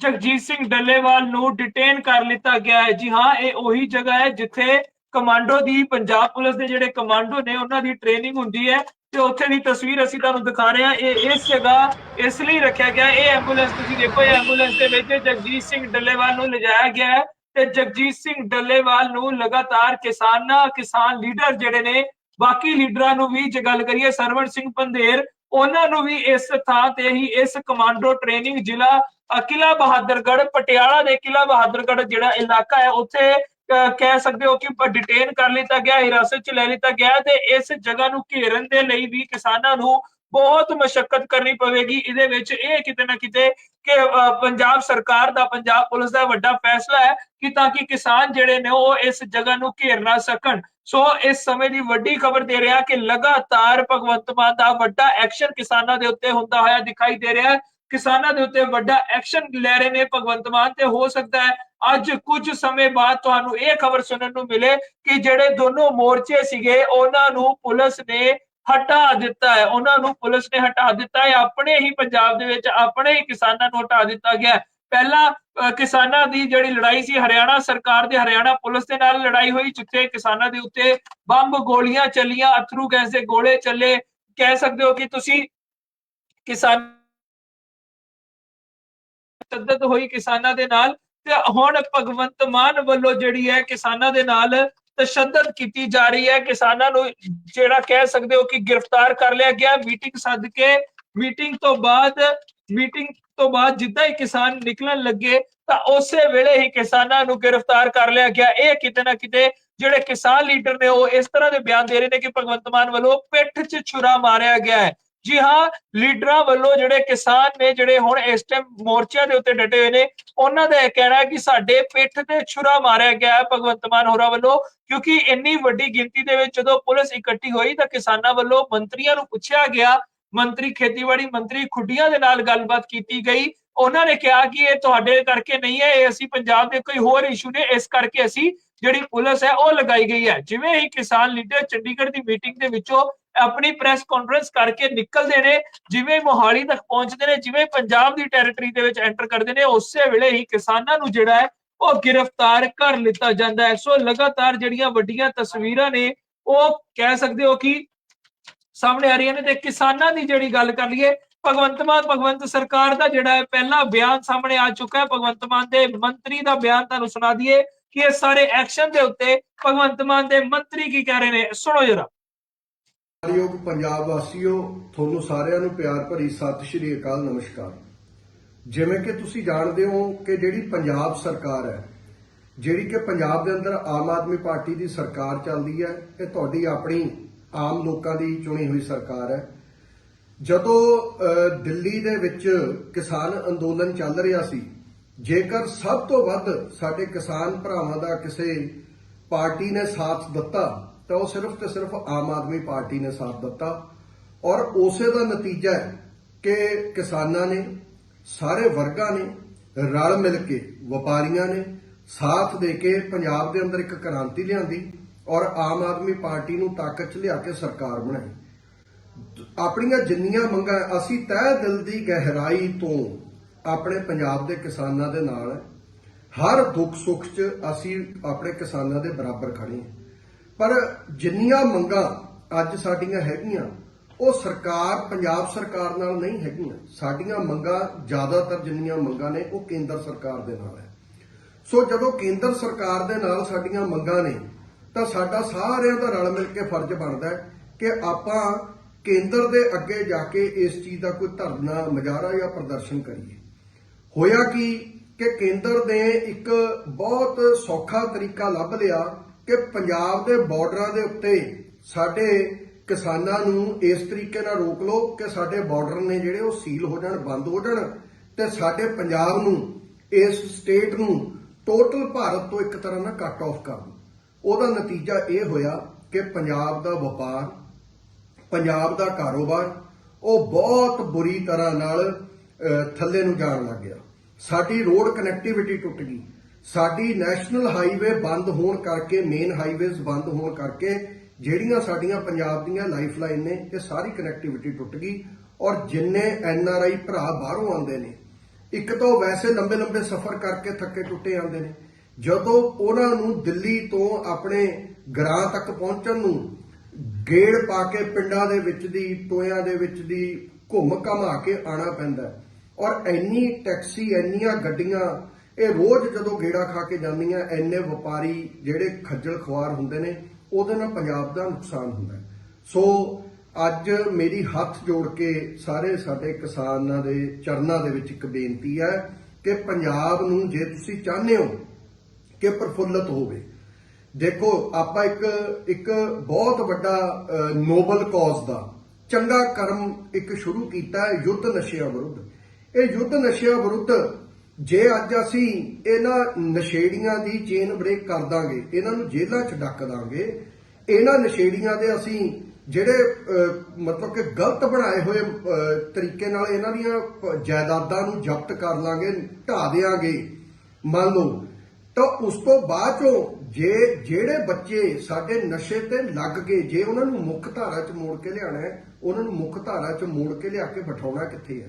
ਜਗਜੀਤ ਸਿੰਘ ਡੱਲੇਵਾਲ ਨੂੰ ਡਿਟੇਨ ਕਰ ਲਿੱਤਾ ਗਿਆ ਹੈ। ਜੀ ਹਾਂ, ਇਹ ਉਹੀ ਜਗ੍ਹਾ ਹੈ ਜਿੱਥੇ ਕਮਾਂਡੋ ਦੀ ਪੰਜਾਬ ਪੁਲਿਸ ਦੇ ਜਿਹੜੇ ਕਮਾਂਡੋ ਨੇ, ਉਹਨਾਂ ਦੀ ਟ੍ਰੇਨਿੰਗ ਹੁੰਦੀ ਹੈ ਤੇ ਉੱਥੇ ਦੀ ਤਸਵੀਰ ਅਸੀਂ ਤੁਹਾਨੂੰ ਦਿਖਾ ਰਹੇ ਹਾਂ। ਇਹ ਇਸ ਜਗ੍ਹਾ ਇਸ ਲਈ ਰੱਖਿਆ ਗਿਆ, ਇਹ ਐਂਬੂਲੈਂਸ ਤੁਸੀਂ ਦੇਖੋ, ਇਹ ਐਂਬੂਲੈਂਸ ਦੇ ਵਿੱਚ ਜਗਜੀਤ ਸਿੰਘ ਡੱਲੇਵਾਲ ਨੂੰ ਲਿਜਾਇਆ ਗਿਆ ਹੈ ਤੇ ਜਗਜੀਤ ਸਿੰਘ ਡੱਲੇਵਾਲ ਨੂੰ ਲਗਾਤਾਰ ਕਿਸਾਨਾਂ, ਕਿਸਾਨ ਲੀਡਰ ਜਿਹੜੇ ਨੇ ਬਾਕੀ ਲੀਡਰਾਂ ਨੂੰ ਵੀ ਜੇ ਗੱਲ ਕਰੀਏ ਸਰਵਣ ਸਿੰਘ ਪੰਧੇਰ ਉਹਨਾਂ ਨੂੰ ਵੀ ਇਸ ਥਾਂ ਤੇ ਹੀ ਇਸ ਕਮਾਂਡੋ ਟ੍ਰੇਨਿੰਗ ਜ਼ਿਲ੍ਹਾ ਅ, ਕਿਲ੍ਹਾ ਬਹਾਦਰਗੜ੍ਹ ਪਟਿਆਲਾ ਦੇ ਕਿਲਾ ਬਹਾਦਰਗੜ੍ਹ ਜਿਹੜਾ ਇਲਾਕਾ ਹੈ ਉੱਥੇ ਕਹਿ ਸਕਦੇ ਹੋ ਕਿ ਡਿਟੇਨ ਕਰ ਲਿੱਤਾ ਗਿਆ ਹਿਰਾਸਤ 'ਚ ਲੈ ਲਿੱਤਾ ਗਿਆ ਤੇ ਇਸ ਜਗ੍ਹਾ ਨੂੰ ਘੇਰਨ ਦੇ ਲਈ ਵੀ ਕਿਸਾਨਾਂ ਨੂੰ ਬਹੁਤ ਮਸ਼ੱਕਤ ਕਰਨੀ ਪਵੇਗੀ। ਇਹਦੇ ਵਿੱਚ ਇਹ ਕਿਤੇ ਨਾ ਕਿਤੇ ਕਿ ਪੰਜਾਬ ਸਰਕਾਰ ਦਾ ਪੰਜਾਬ ਪੁਲਿਸ ਦਾ ਵੱਡਾ ਫੈਸਲਾ ਹੈ ਕਿ ਤਾਂ ਕਿ ਕਿਸਾਨ ਜਿਹੜੇ ਨੇ ਉਹ ਇਸ ਜਗ੍ਹਾ ਨੂੰ ਘੇਰ ਨਾ ਸਕਣ। ਸੋ ਇਸ ਸਮੇਂ ਦੀ ਵੱਡੀ ਖਬਰ ਦੇ ਰਿਹਾ ਕਿ ਲਗਾਤਾਰ ਭਗਵੰਤ ਮਾਨ ਦਾ ਵੱਡਾ ਐਕਸ਼ਨ ਕਿਸਾਨਾਂ ਦੇ ਉੱਤੇ ਹੁੰਦਾ ਹੋਇਆ ਦਿਖਾਈ ਦੇ ਰਿਹਾ ਹੈ। ਕਿਸਾਨਾਂ ਦੇ ਉੱਤੇ ਵੱਡਾ ਐਕਸ਼ਨ ਲੈ ਰਹੇ ਨੇ ਭਗਵੰਤ ਮਾਨ ਤੇ ਹੋ ਸਕਦਾ ਹੈ ਅੱਜ ਕੁਝ ਸਮੇਂ ਬਾਅਦ ਤੁਹਾਨੂੰ ਇਹ ਖਬਰ ਸੁਣਨ ਨੂੰ ਮਿਲੇ ਕਿ ਜਿਹੜੇ ਦੋਨੋਂ ਮੋਰਚੇ ਸੀਗੇ, ਉਹਨਾਂ ਨੂੰ ਪੁਲਿਸ ਨੇ ਹਟਾ ਦਿੱਤਾ ਹੈ। ਉਹਨਾਂ ਨੂੰ ਪੁਲਿਸ ਨੇ ਹਟਾ ਦਿੱਤਾ ਹੈ। ਆਪਣੇ ਹੀ ਪੰਜਾਬ ਦੇ ਵਿੱਚ ਆਪਣੇ ਹੀ ਕਿਸਾਨਾਂ ਨੂੰ ਹਟਾ ਦਿੱਤਾ ਗਿਆ ਪਹਿਲਾਂ ਕਿਸਾਨਾਂ ਦੀ ਜਿਹੜੀ ਲੜਾਈ ਸੀ, ਹਰਿਆਣਾ ਸਰਕਾਰ ਦੇ ਹਰਿਆਣਾ ਪੁਲਿਸ ਦੇ ਨਾਲ ਲੜਾਈ ਹੋਈ, ਜਿੱਥੇ ਕਿਸਾਨਾਂ ਦੇ ਉੱਤੇ ਬੰਬ ਗੋਲੀਆਂ ਚੱਲੀਆਂ, ਅਥਰੂ ਗੈਸ ਦੇ ਗੋਲੇ ਚੱਲੇ। ਕਹਿ ਸਕਦੇ ਹੋ ਕਿ ਤੁਸੀਂ ਕਿਸਾਨ ਤੱਦਦ ਹੋਈ ਕਿਸਾਨਾਂ ਦੇ ਨਾਲ, ਤੇ ਹੁਣ ਭਗਵੰਤ ਮਾਨ ਵੱਲੋਂ ਜਿਹੜੀ ਹੈ ਕਿਸਾਨਾਂ ਦੇ ਨਾਲ ਤਸ਼ੱਦਦ ਕੀਤੀ ਜਾ ਰਹੀ ਹੈ। ਕਿਸਾਨਾਂ ਨੂੰ ਜਿਹੜਾ ਕਹਿ ਸਕਦੇ ਹੋ ਕਿ ਗ੍ਰਿਫਤਾਰ ਕਰ ਲਿਆ ਗਿਆ। ਮੀਟਿੰਗ ਸੱਦ ਕੇ, ਮੀਟਿੰਗ ਤੋਂ ਬਾਅਦ ਮੀਟਿੰਗ ਤੋਂ ਬਾਅਦ ਜਿੱਦਾਂ ਹੀ ਕਿਸਾਨ ਨਿਕਲਣ ਲੱਗੇ ਤਾਂ ਉਸੇ ਵੇਲੇ ਹੀ ਕਿਸਾਨਾਂ ਨੂੰ ਗ੍ਰਿਫਤਾਰ ਕਰ ਲਿਆ ਗਿਆ। ਇਹ ਕਿਤੇ ਨਾ ਕਿਤੇ ਜਿਹੜੇ ਕਿਸਾਨ ਲੀਡਰ ਨੇ ਉਹ ਇਸ ਤਰ੍ਹਾਂ ਦੇ ਬਿਆਨ ਦੇ ਰਹੇ ਨੇ ਕਿ ਭਗਵੰਤ ਮਾਨ ਵੱਲੋਂ ਪਿੱਠ 'ਚ ਛੁਰਾ ਮਾਰਿਆ ਗਿਆ ਹੈ। ਜੀ ਹਾਂ, ਲੀਡਰਾਂ ਵੱਲੋਂ ਜਿਹੜੇ ਕਿਸਾਨ ਨੇ ਜਿਹੜੇ ਹੁਣ ਇਸ ਟਾਈਮ ਮੋਰਚਿਆਂ ਦੇ ਉੱਤੇ ਡਟੇ ਹੋਏ ਨੇ, ਉਹਨਾਂ ਦਾ ਇਹ ਕਹਿਣਾ ਹੈ ਕਿ ਸਾਡੇ ਪਿੱਠ ਤੇ ਛੁਰਾ ਮਾਰਿਆ ਗਿਆ ਹੈ ਭਗਵੰਤ ਮਾਨ ਹੋਰਾਂ ਵੱਲੋਂ, ਕਿਉਂਕਿ ਇੰਨੀ ਵੱਡੀ ਗਿਣਤੀ ਦੇ ਵਿੱਚ ਜਦੋਂ ਪੁਲਿਸ ਇਕੱਠੀ ਹੋਈ ਤਾਂ ਕਿਸਾਨਾਂ ਵੱਲੋਂ ਮੰਤਰੀਆਂ ਨੂੰ ਪੁੱਛਿਆ ਗਿਆ ਮੰਤਰੀ ਖੇਤੀਬਾੜੀ ਮੰਤਰੀ ਖੁੱਡੀਆਂ ਦੇ ਨਾਲ ਗੱਲਬਾਤ ਕੀਤੀ ਗਈ। ਉਹਨਾਂ ਨੇ ਕਿਹਾ ਕਿ ਇਹ ਤੁਹਾਡੇ ਕਰਕੇ ਨਹੀਂ ਹੈ, ਇਹ ਅਸੀਂ ਪੰਜਾਬ ਦੇ ਕੋਈ ਹੋਰ ਇਸ਼ੂ ਨੇ, ਇਸ ਕਰਕੇ ਅਸੀਂ ਜਿਹੜੀ ਪੁਲਿਸ ਹੈ ਉਹ ਲਗਾਈ ਗਈ ਹੈ। ਜਿਵੇਂ ਹੀ ਕਿਸਾਨ ਲੀਡਰ ਚੰਡੀਗੜ੍ਹ ਦੀ ਮੀਟਿੰਗ ਦੇ ਵਿੱਚੋਂ ਆਪਣੀ ਪ੍ਰੈਸ ਕਾਨਫਰੰਸ ਕਰਕੇ ਨਿਕਲਦੇ ਨੇ, ਜਿਵੇਂ ਮੋਹਾਲੀ ਤੱਕ ਪਹੁੰਚਦੇ ਨੇ, ਜਿਵੇਂ ਪੰਜਾਬ ਦੀ ਟੈਰੀਟਰੀ ਦੇ ਵਿੱਚ ਐਂਟਰ ਕਰਦੇ ਨੇ, ਉਸੇ ਵੇਲੇ ਹੀ ਕਿਸਾਨਾਂ ਨੂੰ ਜਿਹੜਾ ਹੈ ਉਹ ਗ੍ਰਿਫਤਾਰ ਕਰ ਲਿੱਤਾ ਜਾਂਦਾ ਹੈ। ਸੋ ਲਗਾਤਾਰ ਜਿਹੜੀਆਂ ਵੱਡੀਆਂ ਤਸਵੀਰਾਂ ਨੇ, ਉਹ ਕਹਿ ਸਕਦੇ ਹੋ ਕਿ ਸਾਹਮਣੇ ਆ ਰਹੀਆਂ ਨੇ ਤੇ ਕਿਸਾਨਾਂ ਦੀ ਜਿਹੜੀ ਗੱਲ ਕਰ ਲਈਏ, ਭਗਵੰਤ ਮਾਨ, ਭਗਵੰਤ ਸਰਕਾਰ ਦਾ ਜਿਹੜਾ ਹੈ ਪਹਿਲਾ ਬਿਆਨ ਸਾਹਮਣੇ ਆ ਚੁੱਕਾ ਹੈ। ਭਗਵੰਤ ਮਾਨ ਦੇ ਮੰਤਰੀ ਦਾ ਬਿਆਨ ਤੁਹਾਨੂੰ ਸੁਣਾ ਦਈਏ ਕਿ ਇਹ ਸਾਰੇ ਐਕਸ਼ਨ ਦੇ ਉੱਤੇ ਭਗਵੰਤ ਮਾਨ ਦੇ ਮੰਤਰੀ ਕੀ ਕਹਿ ਰਹੇ ਨੇ? ਸੁਣੋ ਜਰਾ। ਪਿਆਰਯੋਗ ਪੰਜਾਬ ਵਾਸੀਓ, ਤੁਹਾਨੂੰ ਸਾਰਿਆਂ ਨੂੰ ਪਿਆਰ ਭਰੀ ਸਤਿ ਸ਼੍ਰੀ ਅਕਾਲ, ਨਮਸਕਾਰ। ਜਿਵੇਂ ਕਿ ਤੁਸੀਂ ਜਾਣਦੇ ਹੋ ਕਿ ਜਿਹੜੀ ਪੰਜਾਬ ਸਰਕਾਰ ਹੈ, ਜਿਹੜੀ ਕਿ ਪੰਜਾਬ ਦੇ ਅੰਦਰ ਆਮ ਆਦਮੀ ਪਾਰਟੀ ਦੀ ਸਰਕਾਰ ਚੱਲਦੀ ਹੈ, ਇਹ ਤੁਹਾਡੀ ਆਪਣੀ ਆਮ ਲੋਕਾਂ ਦੀ ਚੁਣੀ ਹੋਈ ਸਰਕਾਰ ਹੈ। ਜਦੋਂ ਦਿੱਲੀ ਦੇ ਵਿੱਚ ਕਿਸਾਨ ਅੰਦੋਲਨ ਚੱਲ ਰਿਹਾ ਸੀ, ਜੇਕਰ ਸਭ ਤੋਂ ਵੱਧ ਸਾਡੇ ਕਿਸਾਨ ਭਰਾਵਾਂ ਦਾ ਕਿਸੇ ਪਾਰਟੀ ਨੇ ਸਾਥ ਦਿੱਤਾ, ਤਾਂ ਉਹ ਸਿਰਫ ਤੇ ਸਿਰਫ ਆਮ ਆਦਮੀ ਪਾਰਟੀ ਨੇ ਸਾਥ ਦਿੱਤਾ। ਔਰ ਉਸੇ ਦਾ ਨਤੀਜਾ ਹੈ ਕਿ ਕਿਸਾਨਾਂ ਨੇ, ਸਾਰੇ ਵਰਗਾਂ ਨੇ ਰਲ ਮਿਲ ਕੇ, ਵਪਾਰੀਆਂ ਨੇ ਸਾਥ ਦੇ ਕੇ ਪੰਜਾਬ ਦੇ ਅੰਦਰ ਇੱਕ ਕ੍ਰਾਂਤੀ ਲਿਆਂਦੀ। ਔਰ ਆਮ ਆਦਮੀ ਪਾਰਟੀ ਨੂੰ ਤਾਕਤ 'ਚ ਲਿਆ ਕੇ ਸਰਕਾਰ ਬਣਾਈ। ਆਪਣੀਆਂ ਜਿੰਨੀਆਂ ਮੰਗਾਂ, ਅਸੀਂ ਤਹਿ ਦਿਲ ਦੀ ਗਹਿਰਾਈ ਤੋਂ ਆਪਣੇ ਪੰਜਾਬ ਦੇ ਕਿਸਾਨਾਂ ਦੇ ਨਾਲ ਹਰ ਦੁੱਖ ਸੁੱਖ 'ਚ ਅਸੀਂ ਆਪਣੇ ਕਿਸਾਨਾਂ ਦੇ ਬਰਾਬਰ ਖੜੇ ਹਾਂ। ਪਰ ਜਿੰਨੀਆਂ ਮੰਗਾਂ ਅੱਜ ਸਾਡੀਆਂ ਹੈਗੀਆਂ, ਉਹ ਸਰਕਾਰ, ਪੰਜਾਬ ਸਰਕਾਰ ਨਾਲ ਨਹੀਂ ਹੈਗੀਆਂ। ਸਾਡੀਆਂ ਮੰਗਾਂ ਜ਼ਿਆਦਾਤਰ ਜਿੰਨੀਆਂ ਮੰਗਾਂ ਨੇ, ਉਹ ਕੇਂਦਰ ਸਰਕਾਰ ਦੇ ਨਾਲ ਹੈ। ਸੋ ਜਦੋਂ ਕੇਂਦਰ ਸਰਕਾਰ ਦੇ ਨਾਲ ਸਾਡੀਆਂ ਮੰਗਾਂ ਨੇ ਤਾਂ ਸਾਡਾ ਸਾਰਿਆਂ ਦਾ ਰਲ ਮਿਲ ਕੇ ਫਰਜ਼ ਬਣਦਾ ਹੈ ਕਿ ਆਪਾਂ ਕੇਂਦਰ ਦੇ ਅੱਗੇ ਜਾ ਕੇ ਇਸ ਚੀਜ਼ ਦਾ ਕੋਈ ਧਰਨਾ ਮੁਜ਼ਾਹਰਾ ਜਾਂ ਪ੍ਰਦਰਸ਼ਨ ਕਰੀਏ। ਹੋਇਆ ਕੀ ਕਿ ਕੇਂਦਰ ਨੇ ਇੱਕ ਬਹੁਤ ਸੌਖਾ ਤਰੀਕਾ ਲੱਭ ਲਿਆ ਕਿ ਪੰਜਾਬ ਦੇ ਬਾਰਡਰਾਂ ਦੇ ਉੱਤੇ ਸਾਡੇ ਕਿਸਾਨਾਂ ਨੂੰ ਇਸ ਤਰੀਕੇ ਨਾਲ ਰੋਕ ਲਓ ਕਿ ਸਾਡੇ ਬਾਰਡਰ ਨੇ ਜਿਹੜੇ ਉਹ ਸੀਲ ਹੋ ਜਾਣ, ਬੰਦ ਹੋ ਜਾਣ ਤੇ ਸਾਡੇ ਪੰਜਾਬ ਨੂੰ, ਇਸ ਸਟੇਟ ਨੂੰ ਟੋਟਲ ਭਾਰਤ ਤੋਂ ਇੱਕ ਤਰ੍ਹਾਂ ਨਾਲ ਕੱਟ ਆਫ ਕਰ ਦਿਓ। ਉਹਦਾ ਨਤੀਜਾ ਇਹ ਹੋਇਆ ਕਿ ਪੰਜਾਬ ਦਾ ਵਪਾਰ, ਪੰਜਾਬ ਦਾ ਕਾਰੋਬਾਰ ਉਹ ਬਹੁਤ ਬੁਰੀ ਤਰ੍ਹਾਂ ਨਾਲ ਥੱਲੇ ਨੂੰ ਜਾਣ ਲੱਗ ਗਿਆ। ਸਾਡੀ ਰੋਡ ਕਨੈਕਟੀਵਿਟੀ ਟੁੱਟ ਗਈ। ਸਾਡੀ ਨੈਸ਼ਨਲ ਹਾਈਵੇ ਬੰਦ ਹੋਣ ਕਰਕੇ ਮੇਨ ਹਾਈਵੇਜ਼ ਬੰਦ ਹੋਣ ਕਰਕੇ ਜਿਹੜੀਆਂ ਸਾਡੀਆਂ ਪੰਜਾਬ ਦੀਆਂ ਲਾਈਫਲਾਈਨ ਨੇ, ਇਹ ਸਾਰੀ ਕਨੈਕਟੀਵਿਟੀ ਟੁੱਟ ਗਈ ਔਰ ਜਿੰਨੇ ਐਨ ਆਰ ਆਈ ਭਰਾ ਬਾਹਰੋਂ ਆਉਂਦੇ ਨੇ, ਇੱਕ ਤਾਂ ਵੈਸੇ ਲੰਬੇ ਲੰਬੇ ਸਫ਼ਰ ਕਰਕੇ ਥੱਕੇ ਟੁੱਟੇ ਆਉਂਦੇ ਨੇ। ਜਦੋਂ ਉਹਨਾਂ ਨੂੰ ਦਿੱਲੀ ਤੋਂ ਆਪਣੇ ਗ੍ਰਾਂ ਤੱਕ ਪਹੁੰਚਣ ਨੂੰ ਗੇੜ ਪਾ ਕੇ ਪਿੰਡਾਂ ਦੇ ਵਿੱਚ ਦੀ, ਟੋਇਆਂ ਦੇ ਵਿੱਚ ਦੀ ਘੁੰਮ ਘਮਾ ਕੇ ਆਣਾ ਪੈਂਦਾ ਔਰ ਇੰਨੀ ਟੈਕਸੀ, ਇੰਨੀਆਂ ਗੱਡੀਆਂ, ਇਹ ਰੋਜ਼ ਜਦੋਂ ਗੇੜਾ ਖਾ ਕੇ ਜਾਂਦੀਆਂ, ਇੰਨੇ ਵਪਾਰੀ ਜਿਹੜੇ ਖੱਜਲ ਖੁਆਰ ਹੁੰਦੇ ਨੇ, ਉਹਦੇ ਨਾਲ ਪੰਜਾਬ ਦਾ ਨੁਕਸਾਨ ਹੁੰਦਾ ਸੋ ਅੱਜ ਮੇਰੀ ਹੱਥ ਜੋੜ ਕੇ ਸਾਰੇ ਸਾਡੇ ਕਿਸਾਨਾਂ ਦੇ ਚਰਨਾਂ ਦੇ ਵਿੱਚ ਇੱਕ ਬੇਨਤੀ ਹੈ ਕਿ ਪੰਜਾਬ ਨੂੰ ਜੇ ਤੁਸੀਂ ਚਾਹੁੰਦੇ ਹੋ ਕਿ ਪ੍ਰਫੁੱਲਤ ਹੋਵੇ। ਦੇਖੋ, ਆਪਾਂ ਇੱਕ ਇੱਕ ਬਹੁਤ ਵੱਡਾ ਨੋਬਲ ਕਾਜ਼ ਦਾ ਚੰਗਾ ਕਰਮ ਇੱਕ ਸ਼ੁਰੂ ਕੀਤਾ ਹੈ ਯੁੱਧ ਨਸ਼ਿਆਂ ਵਿਰੁੱਧ। ਇਹ ਯੁੱਧ ਨਸ਼ਿਆਂ ਵਿਰੁੱਧ ਜੇ ਅੱਜ ਅਸੀਂ ਇਹਨਾਂ ਨਸ਼ੇੜੀਆਂ ਦੀ ਚੇਨ ਬ੍ਰੇਕ ਕਰ ਦਾਂਗੇ, ਇਹਨਾਂ ਨੂੰ ਜੇਲ੍ਹਾਂ 'ਚ ਡੱਕ ਦਾਂਗੇ, ਇਹਨਾਂ ਨਸ਼ੇੜੀਆਂ ਦੇ ਅਸੀਂ ਜਿਹੜੇ ਮਤਲਬ ਕਿ ਗਲਤ ਬਣਾਏ ਹੋਏ ਤਰੀਕੇ ਨਾਲ ਇਹਨਾਂ ਦੀਆਂ ਜਾਇਦਾਦਾਂ ਨੂੰ ਜ਼ਬਤ ਕਰ ਲਾਂਗੇ ਢਾ ਦੇਾਂਗੇ ਮੰਨ ਲਓ ਤਾਂ ਉਸ ਤੋਂ ਬਾਅਦ ਚੋਂ ਜੇ ਜਿਹੜੇ ਬੱਚੇ ਸਾਡੇ ਨਸ਼ੇ ਤੇ ਲੱਗ ਗਏ, ਜੇ ਉਹਨਾਂ ਨੂੰ ਮੁੱਖ ਧਾਰਾ 'ਚ ਮੋੜ ਕੇ ਲਿਆਣਾ ਹੈ, ਉਹਨਾਂ ਨੂੰ ਮੁੱਖ ਧਾਰਾ 'ਚ ਮੋੜ ਕੇ ਲਿਆ ਕੇ ਬਿਠਾਉਣਾ ਕਿੱਥੇ ਹੈ?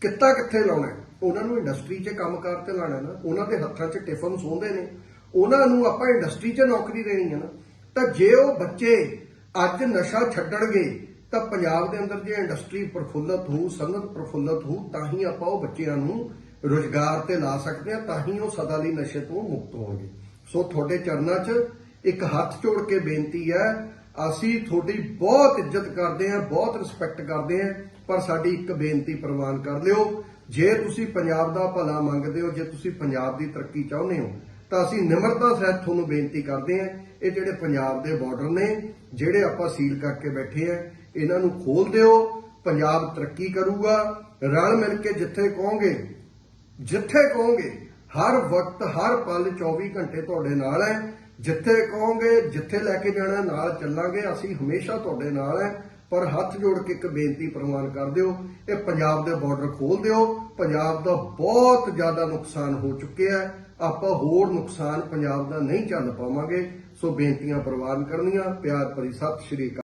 ਕਿੱਤਾ ਕਿੱਥੇ ਲਾਉਣਾ ਹੈ? ਉਹਨਾਂ ਨੂੰ ਇੰਡਸਟਰੀ 'ਚ ਕੰਮਕਾਰ ਤੇ ਲਾਣਾ ਨਾ, ਉਹਨਾਂ ਦੇ ਹੱਥਾਂ 'ਚ ਟਿਫਨ ਸੌਂਦੇ ਨੇ। ਉਹਨਾਂ ਨੂੰ ਆਪਾਂ ਇੰਡਸਟਰੀ 'ਚ ਨੌਕਰੀ ਦੇਣੀ ਹੈ ਨਾ। ਤਾਂ ਜੇ ਉਹ ਬੱਚੇ ਅੱਜ ਨਸ਼ਾ ਛੱਡਣਗੇ, ਤਾਂ ਪੰਜਾਬ ਦੇ ਅੰਦਰ ਜੇ ਇੰਡਸਟਰੀ ਪ੍ਰਫੁੱਲਤ ਹੋ ਸੰਗਤ ਪ੍ਰਫੁੱਲਤ ਹੋ ਤਾਂ ਹੀ ਆਪਾਂ ਉਹ ਬੱਚਿਆਂ ਨੂੰ ਰੋਜ਼ਗਾਰ ਤੇ ਲਾ ਸਕਦੇ ਆ, ਤਾਂ ਹੀ ਉਹ ਸਦਾ ਲਈ ਨਸ਼ੇ ਤੋਂ ਮੁਕਤ ਹੋਣਗੇ। ਸੋ ਤੁਹਾਡੇ ਚਰਨਾਂ 'ਚ ਇੱਕ ਹੱਥ ਜੋੜ ਕੇ ਬੇਨਤੀ ਹੈ, ਅਸੀਂ ਤੁਹਾਡੀ ਬਹੁਤ ਇੱਜ਼ਤ ਕਰਦੇ ਹਾਂ, ਬਹੁਤ ਰਿਸਪੈਕਟ ਕਰਦੇ ਹਾਂ, ਪਰ ਸਾਡੀ ਇੱਕ ਬੇਨਤੀ ਪ੍ਰਵਾਨ ਕਰ ਲਿਓ, ਜੇ ਤੁਸੀਂ ਪੰਜਾਬ ਦਾ ਭਲਾ ਮੰਗਦੇ ਹੋ, ਜੇ ਤੁਸੀਂ ਪੰਜਾਬ ਦੀ ਤਰੱਕੀ ਚਾਹੁੰਦੇ ਹੋ, ਤਾਂ ਅਸੀਂ ਨਿਮਰਤਾ ਸਹਿਤ ਤੁਹਾਨੂੰ ਬੇਨਤੀ ਕਰਦੇ ਹਾਂ, ਇਹ ਜਿਹੜੇ ਪੰਜਾਬ ਦੇ ਬਾਰਡਰ ਨੇ, ਜਿਹੜੇ ਆਪਾਂ ਸੀਲ ਕਰਕੇ ਬੈਠੇ ਆ ਇਹਨਾਂ ਨੂੰ ਖੋਲ ਦਿਓ, ਪੰਜਾਬ ਤਰੱਕੀ ਕਰੂਗਾ, ਰਲ ਮਿਲ ਕੇ ਜਿੱਥੇ ਕਹੋਗੇ ਜਿੱਥੇ ਕਹੋਗੇ, ਹਰ ਵਕਤ, ਹਰ ਪਲ 24 ਘੰਟੇ ਤੁਹਾਡੇ ਨਾਲ ਹੈ। ਜਿੱਥੇ ਕਹੋਗੇ, ਜਿੱਥੇ ਲੈ ਕੇ ਜਾਣਾ, ਨਾਲ ਚੱਲਾਂਗੇ, ਅਸੀਂ ਹਮੇਸ਼ਾ ਤੁਹਾਡੇ ਨਾਲ ਹੈ। ਪਰ ਹੱਥ ਜੋੜ ਕੇ ਇੱਕ ਬੇਨਤੀ ਪ੍ਰਵਾਨ ਕਰ ਦਿਓ, ਇਹ ਪੰਜਾਬ ਦੇ ਬਾਰਡਰ ਖੋਲ ਦਿਓ। ਪੰਜਾਬ ਦਾ ਬਹੁਤ ਜ਼ਿਆਦਾ ਨੁਕਸਾਨ ਹੋ ਚੁੱਕਿਆ ਹੈ। ਆਪਾਂ ਹੋਰ ਨੁਕਸਾਨ ਪੰਜਾਬ ਦਾ ਨਹੀਂ ਚੱਲ ਪਾਵਾਂਗੇ। ਸੋ ਬੇਨਤੀਆਂ ਪ੍ਰਵਾਨ ਕਰਨੀਆਂ। ਪਿਆਰ ਭਰੀ ਸਤਿ ਸ਼੍ਰੀ ਅਕਾਲ।